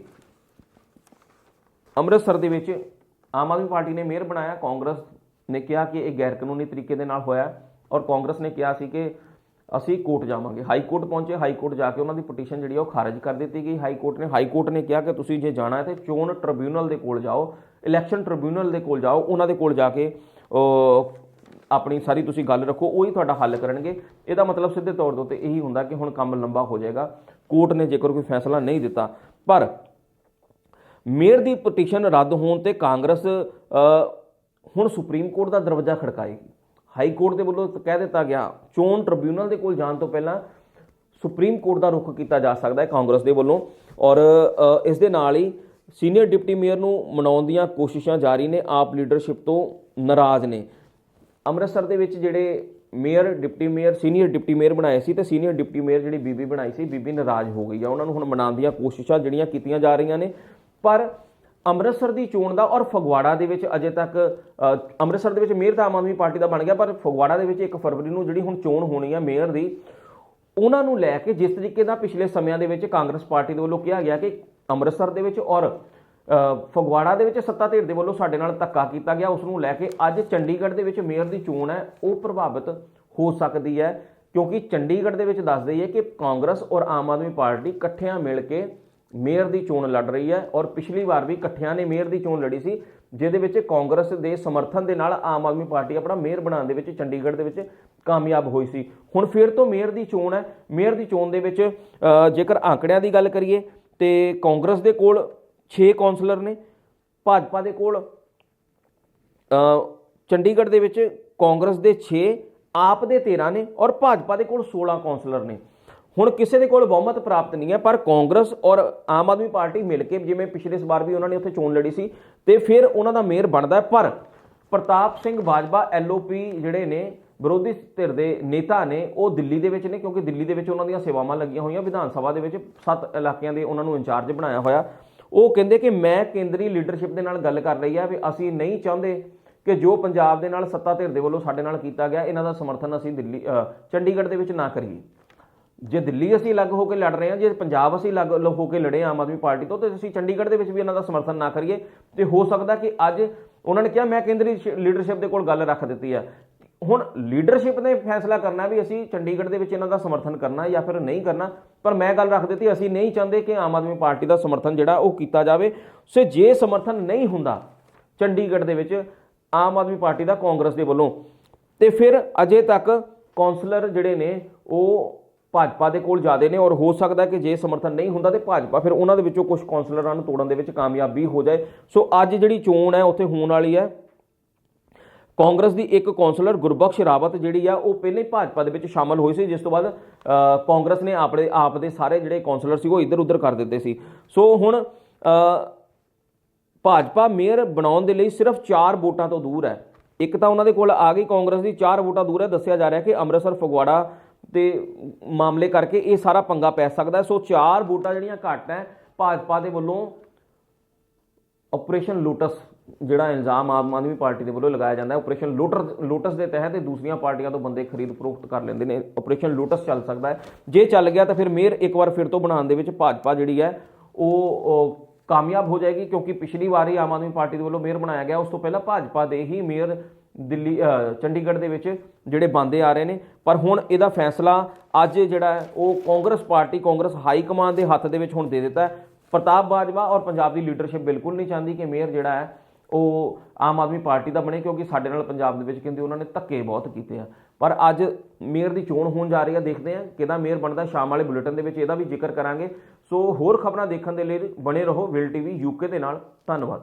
A: ਅੰਮ੍ਰਿਤਸਰ ਦੇ ਵਿੱਚ ਆਮ ਆਦਮੀ ਪਾਰਟੀ ਨੇ ਮੇਅਰ ਬਣਾਇਆ, ਕਾਂਗਰਸ ਨੇ ਕਿਹਾ ਕਿ ਇਹ ਗੈਰ ਕਾਨੂੰਨੀ ਤਰੀਕੇ ਦੇ ਨਾਲ ਹੋਇਆ ਔਰ ਕਾਂਗਰਸ ਨੇ ਕਿਹਾ ਸੀ ਕਿ ਅਸੀਂ ਕੋਰਟ ਜਾਵਾਂਗੇ। ਹਾਈ ਕੋਰਟ ਪਹੁੰਚੇ, ਹਾਈ ਕੋਰਟ ਜਾ ਕੇ ਉਹਨਾਂ ਦੀ ਪਟੀਸ਼ਨ ਜਿਹੜੀ ਆ ਉਹ ਖਾਰਜ ਕਰ ਦਿੱਤੀ ਗਈ। ਹਾਈ ਕੋਰਟ ਨੇ, ਹਾਈ ਕੋਰਟ ਨੇ ਕਿਹਾ ਕਿ ਤੁਸੀਂ ਜੇ ਜਾਣਾ ਹੈ ਤੇ ਚੋਣ ਟ੍ਰਿਬਿਊਨਲ ਦੇ ਕੋਲ ਜਾਓ, ਇਲੈਕਸ਼ਨ ਟ੍ਰਿਬਿਊਨਲ ਦੇ ਕੋਲ ਜਾਓ, ਉਹਨਾਂ ਦੇ ਕੋਲ ਜਾ ਕੇ ਆਪਣੀ ਸਾਰੀ ਤੁਸੀਂ ਗੱਲ ਰੱਖੋ, ਉਹੀ ਤੁਹਾਡਾ ਹੱਲ ਕਰਨਗੇ। ਇਹਦਾ ਮਤਲਬ ਸਿੱਧੇ ਤੌਰ ਦੇ ਉੱਤੇ ਇਹੀ ਹੁੰਦਾ ਕਿ ਹੁਣ ਕੰਮ ਲੰਬਾ ਹੋ ਜਾਏਗਾ। ਕੋਰਟ ਨੇ ਜੇਕਰ ਕੋਈ ਫੈਸਲਾ ਨਹੀਂ ਦਿੱਤਾ, ਪਰ ਮੇਅਰ ਦੀ ਪਟੀਸ਼ਨ ਰੱਦ ਹੋਣ ਤੇ ਕਾਂਗਰਸ ਹੁਣ ਸੁਪਰੀਮ ਕੋਰਟ ਦਾ ਦਰਵਾਜ਼ਾ ਖੜਕਾਏਗੀ। ਹਾਈ ਕੋਰਟ ਦੇ ਵੱਲੋਂ ਕਹਿ ਦਿੱਤਾ ਗਿਆ, ਚੋਣ ਟ੍ਰਿਬਿਊਨਲ ਦੇ ਕੋਲ ਜਾਣ ਤੋਂ ਪਹਿਲਾਂ ਸੁਪਰੀਮ ਕੋਰਟ ਦਾ ਰੁਖ ਕੀਤਾ ਜਾ ਸਕਦਾ ਹੈ ਕਾਂਗਰਸ ਦੇ ਵੱਲੋਂ। ਔਰ ਇਸ ਦੇ ਨਾਲ ਹੀ ਸੀਨੀਅਰ ਡਿਪਟੀ ਮੇਅਰ ਨੂੰ ਮਨਾਉਣ ਦੀਆਂ ਕੋਸ਼ਿਸ਼ਾਂ ਜਾਰੀ ਨੇ, ਆਪ ਲੀਡਰਸ਼ਿਪ ਤੋਂ ਨਾਰਾਜ਼ ਨੇ। ਅੰਮ੍ਰਿਤਸਰ ਦੇ ਵਿੱਚ ਜਿਹੜੇ mayor, deputy mayor, senior deputy mayor ਬਣਾਏ ਸੀ, ਤੇ ਸੀਨੀਅਰ ਡਿਪਟੀ ਮੇਅਰ ਜਿਹੜੀ ਬੀਬੀ ਬਣਾਈ ਸੀ, ਬੀਬੀ ਨਾਰਾਜ਼ ਹੋ ਗਈ ਆ। ਉਹਨਾਂ ਨੂੰ ਹੁਣ ਮਨਾਉਣ ਦੀਆਂ ਕੋਸ਼ਿਸ਼ਾਂ ਜਿਹੜੀਆਂ ਕੀਤੀਆਂ ਜਾ ਰਹੀਆਂ ਨੇ। ਪਰ ਅੰਮ੍ਰਿਤਸਰ ਦੀ ਚੋਣ ਦਾ ਔਰ ਫਗਵਾੜਾ ਦੇ ਵਿੱਚ ਅਜੇ ਤੱਕ ਅੰਮ੍ਰਿਤਸਰ ਦੇ ਵਿੱਚ ਮੇਅਰ ਤਾਂ ਆਮ ਆਦਮੀ ਪਾਰਟੀ ਦਾ ਬਣ ਗਿਆ, ਪਰ ਫਗਵਾੜਾ ਦੇ ਵਿੱਚ 1 ਫਰਵਰੀ ਨੂੰ ਜਿਹੜੀ ਹੁਣ ਚੋਣ ਹੋਣੀ ਹੈ ਮੇਅਰ ਦੀ, ਉਹਨਾਂ ਨੂੰ ਲੈ ਕੇ ਜਿਸ ਤਰੀਕੇ ਦਾ ਪਿਛਲੇ ਸਮਿਆਂ ਦੇ ਵਿੱਚ ਕਾਂਗਰਸ ਪਾਰਟੀ ਦੇ ਵੱਲੋਂ ਕਿਹਾ ਗਿਆ ਕਿ ਅੰਮ੍ਰਿਤਸਰ ਦੇ ਵਿੱਚ ਔਰ ਫਗਵਾੜਾ ਦੇ ਵਿੱਚ ਸੱਤਾ ਧਿਰ ਦੇ ਵੱਲੋਂ ਸਾਡੇ ਨਾਲ ਧੱਕਾ ਕੀਤਾ ਗਿਆ, ਉਸ ਨੂੰ ਲੈ ਕੇ ਅੱਜ ਚੰਡੀਗੜ੍ਹ ਦੇ ਵਿੱਚ ਮੇਅਰ ਦੀ ਚੋਣ ਹੈ, ਉਹ ਪ੍ਰਭਾਵਿਤ ਹੋ ਸਕਦੀ ਹੈ, ਕਿਉਂਕਿ ਚੰਡੀਗੜ੍ਹ ਦੇ ਵਿੱਚ ਦੱਸ ਦਈਏ ਕਿ ਕਾਂਗਰਸ ਔਰ ਆਮ ਆਦਮੀ ਪਾਰਟੀ ਇਕੱਠਿਆਂ ਮਿਲ ਕੇ ਮੇਅਰ ਦੀ ਚੋਣ ਲੜ ਰਹੀ ਹੈ ਔਰ ਪਿਛਲੀ ਵਾਰ ਵੀ ਇਕੱਠਿਆਂ ਨੇ ਮੇਅਰ ਦੀ ਚੋਣ ਲੜੀ ਸੀ, ਜਿਹਦੇ ਵਿੱਚ ਕਾਂਗਰਸ ਦੇ ਸਮਰਥਨ ਦੇ ਨਾਲ ਆਮ ਆਦਮੀ ਪਾਰਟੀ ਆਪਣਾ ਮੇਅਰ ਬਣਾਉਣ ਦੇ ਵਿੱਚ ਚੰਡੀਗੜ੍ਹ ਦੇ ਵਿੱਚ ਕਾਮਯਾਬ ਹੋਈ ਸੀ। ਹੁਣ ਫਿਰ ਤੋਂ ਮੇਅਰ ਦੀ ਚੋਣ ਹੈ। ਮੇਅਰ ਦੀ ਚੋਣ ਦੇ ਵਿੱਚ ਜੇਕਰ ਆંકੜਿਆਂ ਦੀ ਗੱਲ ਕਰੀਏ, ਤੇ ਕਾਂਗਰਸ ਦੇ ਕੋਲ 6 ਕੌਂਸਲਰ ਨੇ, ਭਾਜਪਾ ਦੇ ਕੋਲ ਚੰਡੀਗੜ੍ਹ ਦੇ ਵਿੱਚ ਕਾਂਗਰਸ ਦੇ 6 ਆਪ ਦੇ 13 ਨੇ ਔਰ ਭਾਜਪਾ ਦੇ ਕੋਲ 16 ਕੌਂਸਲਰ ਨੇ। ਹੁਣ ਕਿਸੇ ਦੇ ਕੋਲ ਬਹੁਮਤ ਪ੍ਰਾਪਤ ਨਹੀਂ ਹੈ, ਪਰ ਕਾਂਗਰਸ ਔਰ ਆਮ ਆਦਮੀ ਪਾਰਟੀ ਮਿਲ ਕੇ ਜਿਵੇਂ ਪਿਛਲੇ ਵਾਰ ਵੀ ਉਹਨਾਂ ਨੇ ਉੱਥੇ ਚੋਣ ਲੜੀ ਸੀ ਤੇ ਫਿਰ ਉਹਨਾਂ ਦਾ ਮੇਅਰ ਬਣਦਾ ਪਰ ਪ੍ਰਤਾਪ ਸਿੰਘ ਬਾਜਵਾ ਐਲਓਪੀ ਜਿਹੜੇ ਨੇ, ਵਿਰੋਧੀ ਧਿਰ ਦੇ ਨੇਤਾ ਨੇ, ਉਹ ਦਿੱਲੀ ਦੇ ਵਿੱਚ ਨੇ, ਕਿਉਂਕਿ ਦਿੱਲੀ ਦੇ ਵਿੱਚ ਉਹਨਾਂ ਦੀਆਂ ਸੇਵਾਵਾਂ ਲੱਗੀਆਂ ਹੋਈਆਂ। ਵਿਧਾਨ ਸਭਾ ਦੇ ਵਿੱਚ ਸੱਤ ਇਲਾਕਿਆਂ ਦੇ ਉਹਨਾਂ ਨੂੰ ਇੰਚਾਰਜ ਬਣਾਇਆ ਹੋਇਆ। ਉਹ ਕਹਿੰਦੇ ਕਿ ਮੈਂ ਕੇਂਦਰੀ ਲੀਡਰਸ਼ਿਪ ਦੇ ਨਾਲ ਗੱਲ ਕਰ ਰਹੀ ਆ ਵੀ ਅਸੀਂ ਨਹੀਂ ਚਾਹੁੰਦੇ ਕਿ ਜੋ ਪੰਜਾਬ ਦੇ ਨਾਲ ਸੱਤਾ ਧਿਰ ਦੇ ਵੱਲੋਂ ਸਾਡੇ ਨਾਲ ਕੀਤਾ ਗਿਆ, ਇਹਨਾਂ ਦਾ ਸਮਰਥਨ ਅਸੀਂ ਦਿੱਲੀ ਚੰਡੀਗੜ੍ਹ ਦੇ ਵਿੱਚ ਨਾ ਕਰੀਏ। ਜੇ ਦਿੱਲੀ ਅਸੀਂ ਅਲੱਗ ਹੋ ਕੇ ਲੜ ਰਹੇ ਹਾਂ, ਜੇ ਪੰਜਾਬ ਅਸੀਂ ਅਲੱਗ ਅਲੱਗ ਹੋ ਕੇ ਲੜੇ ਆਮ ਆਦਮੀ ਪਾਰਟੀ ਤੋਂ, ਤੇ ਅਸੀਂ ਚੰਡੀਗੜ੍ਹ ਦੇ ਵਿੱਚ ਵੀ ਇਹਨਾਂ ਦਾ ਸਮਰਥਨ ਨਾ ਕਰੀਏ। ਤੇ ਹੋ ਸਕਦਾ ਕਿ ਅੱਜ ਉਹਨਾਂ ਨੇ ਕਿਹਾ, ਮੈਂ ਕੇਂਦਰੀ ਲੀਡਰਸ਼ਿਪ ਦੇ ਕੋਲ ਗੱਲ ਰੱਖ ਦਿੱਤੀ ਆ। ਹੁਣ ਲੀਡਰਸ਼ਿਪ ਨੇ ਫੈਸਲਾ ਕਰਨਾ ਵੀ ਅਸੀਂ ਚੰਡੀਗੜ੍ਹ ਦੇ ਵਿੱਚ ਇਹਨਾਂ ਦਾ ਸਮਰਥਨ ਕਰਨਾ ਜਾਂ ਫਿਰ ਨਹੀਂ ਕਰਨਾ, ਪਰ ਮੈਂ ਗੱਲ ਰੱਖ ਦਿੱਤੀ, ਅਸੀਂ ਨਹੀਂ ਚਾਹੁੰਦੇ ਕਿ ਆਮ ਆਦਮੀ ਪਾਰਟੀ ਦਾ ਸਮਰਥਨ ਜਿਹੜਾ ਉਹ ਕੀਤਾ ਜਾਵੇ। ਸੋ ਜੇ ਸਮਰਥਨ ਨਹੀਂ ਹੁੰਦਾ ਚੰਡੀਗੜ੍ਹ ਦੇ ਵਿੱਚ ਆਮ ਆਦਮੀ ਪਾਰਟੀ ਦਾ ਕਾਂਗਰਸ ਦੇ ਵੱਲੋਂ, ਤੇ ਫਿਰ ਅਜੇ ਤੱਕ ਕਾਉਂਸਲਰ ਜਿਹੜੇ ਨੇ, ਉਹ ਭਾਜਪਾ ਦੇ ਕੋਲ ਜ਼ਿਆਦੇ ਨੇ ਔਰ ਹੋ ਸਕਦਾ ਕਿ ਜੇ ਸਮਰਥਨ ਨਹੀਂ ਹੁੰਦਾ ਤੇ ਭਾਜਪਾ ਫਿਰ ਉਹਨਾਂ ਦੇ ਵਿੱਚੋਂ ਕੁਝ ਕਾਉਂਸਲਰਾਂ ਨੂੰ ਤੋੜਨ ਦੇ ਵਿੱਚ ਕਾਮਯਾਬੀ ਹੋ ਜਾਏ। ਸੋ ਅੱਜ ਜਿਹੜੀ ਚੋਣ ਹੈ, ਉੱਥੇ ਹੋਣ ਵਾਲੀ ਹੈ। ਕਾਂਗਰਸ ਦੀ ਇੱਕ ਕੌਂਸਲਰ ਗੁਰਬਖਸ਼ ਰਾਵਤ ਜਿਹੜੀ ਆ, ਉਹ ਪਹਿਲੇ ਭਾਜਪਾ ਦੇ ਵਿੱਚ ਸ਼ਾਮਲ ਹੋਈ ਸੀ, ਜਿਸ ਤੋਂ ਬਾਅਦ ਕਾਂਗਰਸ ਨੇ ਆਪਣੇ, ਆਪ ਦੇ ਸਾਰੇ ਜਿਹੜੇ ਕੌਂਸਲਰ ਸੀ, ਉਹ ਇੱਧਰ ਉੱਧਰ ਕਰ ਦਿੱਤੇ ਸੀ। ਸੋ ਹੁਣ ਭਾਜਪਾ ਮੇਅਰ ਬਣਾਉਣ ਦੇ ਲਈ ਸਿਰਫ 4 ਵੋਟਾਂ ਤੋਂ ਦੂਰ ਹੈ। ਇੱਕ ਤਾਂ ਉਹਨਾਂ ਦੇ ਕੋਲ ਆ ਗਈ ਕਾਂਗਰਸ ਦੀ 4 ਵੋਟਾਂ ਦੂਰ ਹੈ। ਦੱਸਿਆ ਜਾ ਰਿਹਾ ਕਿ ਅੰਮ੍ਰਿਤਸਰ, ਫਗਵਾੜਾ ਦੇ ਮਾਮਲੇ ਕਰਕੇ ਇਹ ਸਾਰਾ ਪੰਗਾ ਪੈ ਸਕਦਾ ਸੋ ਚਾਰ ਵੋਟਾਂ ਜਿਹੜੀਆਂ ਘੱਟ ਹੈ, ਭਾਜਪਾ ਦੇ ਵੱਲੋਂ ਆਪਰੇਸ਼ਨ ਲੋਟਸ ਜਿਹੜਾ ਇਲਜ਼ਾਮ ਆਮ ਆਦਮੀ ਪਾਰਟੀ ਦੇ ਵੱਲੋਂ ਲਗਾਇਆ ਜਾਂਦਾ ਹੈ। ਆਪਰੇਸ਼ਨ ਲੋਟਸ ਲੋਟਸ ਦੇ ਤਹਿਤ ਦੂਸਰੀਆਂ ਪਾਰਟੀਆਂ ਤੋਂ ਬੰਦੇ ਖਰੀਦ ਪ੍ਰੋਖਤ ਕਰ ਲੈਂਦੇ ਨੇ। ਆਪਰੇਸ਼ਨ ਲੋਟਸ ਚੱਲ ਸਕਦਾ ਹੈ। ਜੇ ਚੱਲ ਗਿਆ ਤਾਂ ਫਿਰ ਮੇਅਰ ਇੱਕ ਵਾਰ ਫਿਰ ਤੋਂ ਬਣਾਉਣ ਦੇ ਵਿੱਚ ਭਾਜਪਾ ਜਿਹੜੀ ਹੈ, ਉਹ ਉਹ ਕਾਮਯਾਬ ਹੋ ਜਾਏਗੀ ਕਿਉਂਕਿ ਪਿਛਲੀ ਵਾਰੀ ਆਮ ਆਦਮੀ ਪਾਰਟੀ ਦੇ ਵੱਲੋਂ ਮੇਅਰ ਬਣਾਇਆ ਗਿਆ। ਉਸ ਤੋਂ ਪਹਿਲਾਂ ਭਾਜਪਾ ਦੇ ਹੀ ਮੇਅਰ ਦਿੱਲੀ ਚੰਡੀਗੜ੍ਹ ਦੇ ਵਿੱਚ ਜਿਹੜੇ ਬੰਦੇ ਆ ਰਹੇ ਨੇ। ਪਰ ਹੁਣ ਇਹਦਾ ਫੈਸਲਾ ਅੱਜ ਜਿਹੜਾ ਹੈ, ਉਹ Congress party, Congress high command ਦੇ ਹੱਥ ਦੇ ਵਿੱਚ ਹੁਣ ਦੇ ਦਿੱਤਾ ਪ੍ਰਤਾਪ ਬਾਜਵਾ ਔਰ ਪੰਜਾਬ ਦੀ ਲੀਡਰਸ਼ਿਪ ਬਿਲਕੁਲ ਨਹੀਂ ਚਾਹੁੰਦੀ ਕਿ ਮੇਅਰ ਜਿਹੜਾ ਹੈ, ਉਹ ਆਮ ਆਦਮੀ ਪਾਰਟੀ ਦਾ ਬਣੇ, ਕਿਉਂਕਿ ਸਾਡੇ ਨਾਲ ਪੰਜਾਬ ਦੇ ਵਿੱਚ ਕਹਿੰਦੇ ਉਹਨਾਂ ਨੇ ਧੱਕੇ ਬਹੁਤ ਕੀਤੇ ਆ। ਪਰ ਅੱਜ ਮੇਅਰ ਦੀ ਚੋਣ ਹੋਣ ਜਾ ਰਹੀ ਆ ਦੇਖਦੇ ਆ ਕਿਹਦਾ ਮੇਅਰ ਬਣਦਾ ਸ਼ਾਮ ਵਾਲੇ ਬੁਲੇਟਿਨ ਦੇ ਵਿੱਚ ਇਹਦਾ ਵੀ ਜ਼ਿਕਰ ਕਰਾਂਗੇ। ਸੋ ਹੋਰ ਖਬਰਾਂ ਦੇਖਣ ਦੇ ਲਈ ਬਣੇ ਰਹੋ ਵਿਲ ਟੀਵੀ ਯੂਕੇ ਦੇ ਨਾਲ। ਧੰਨਵਾਦ।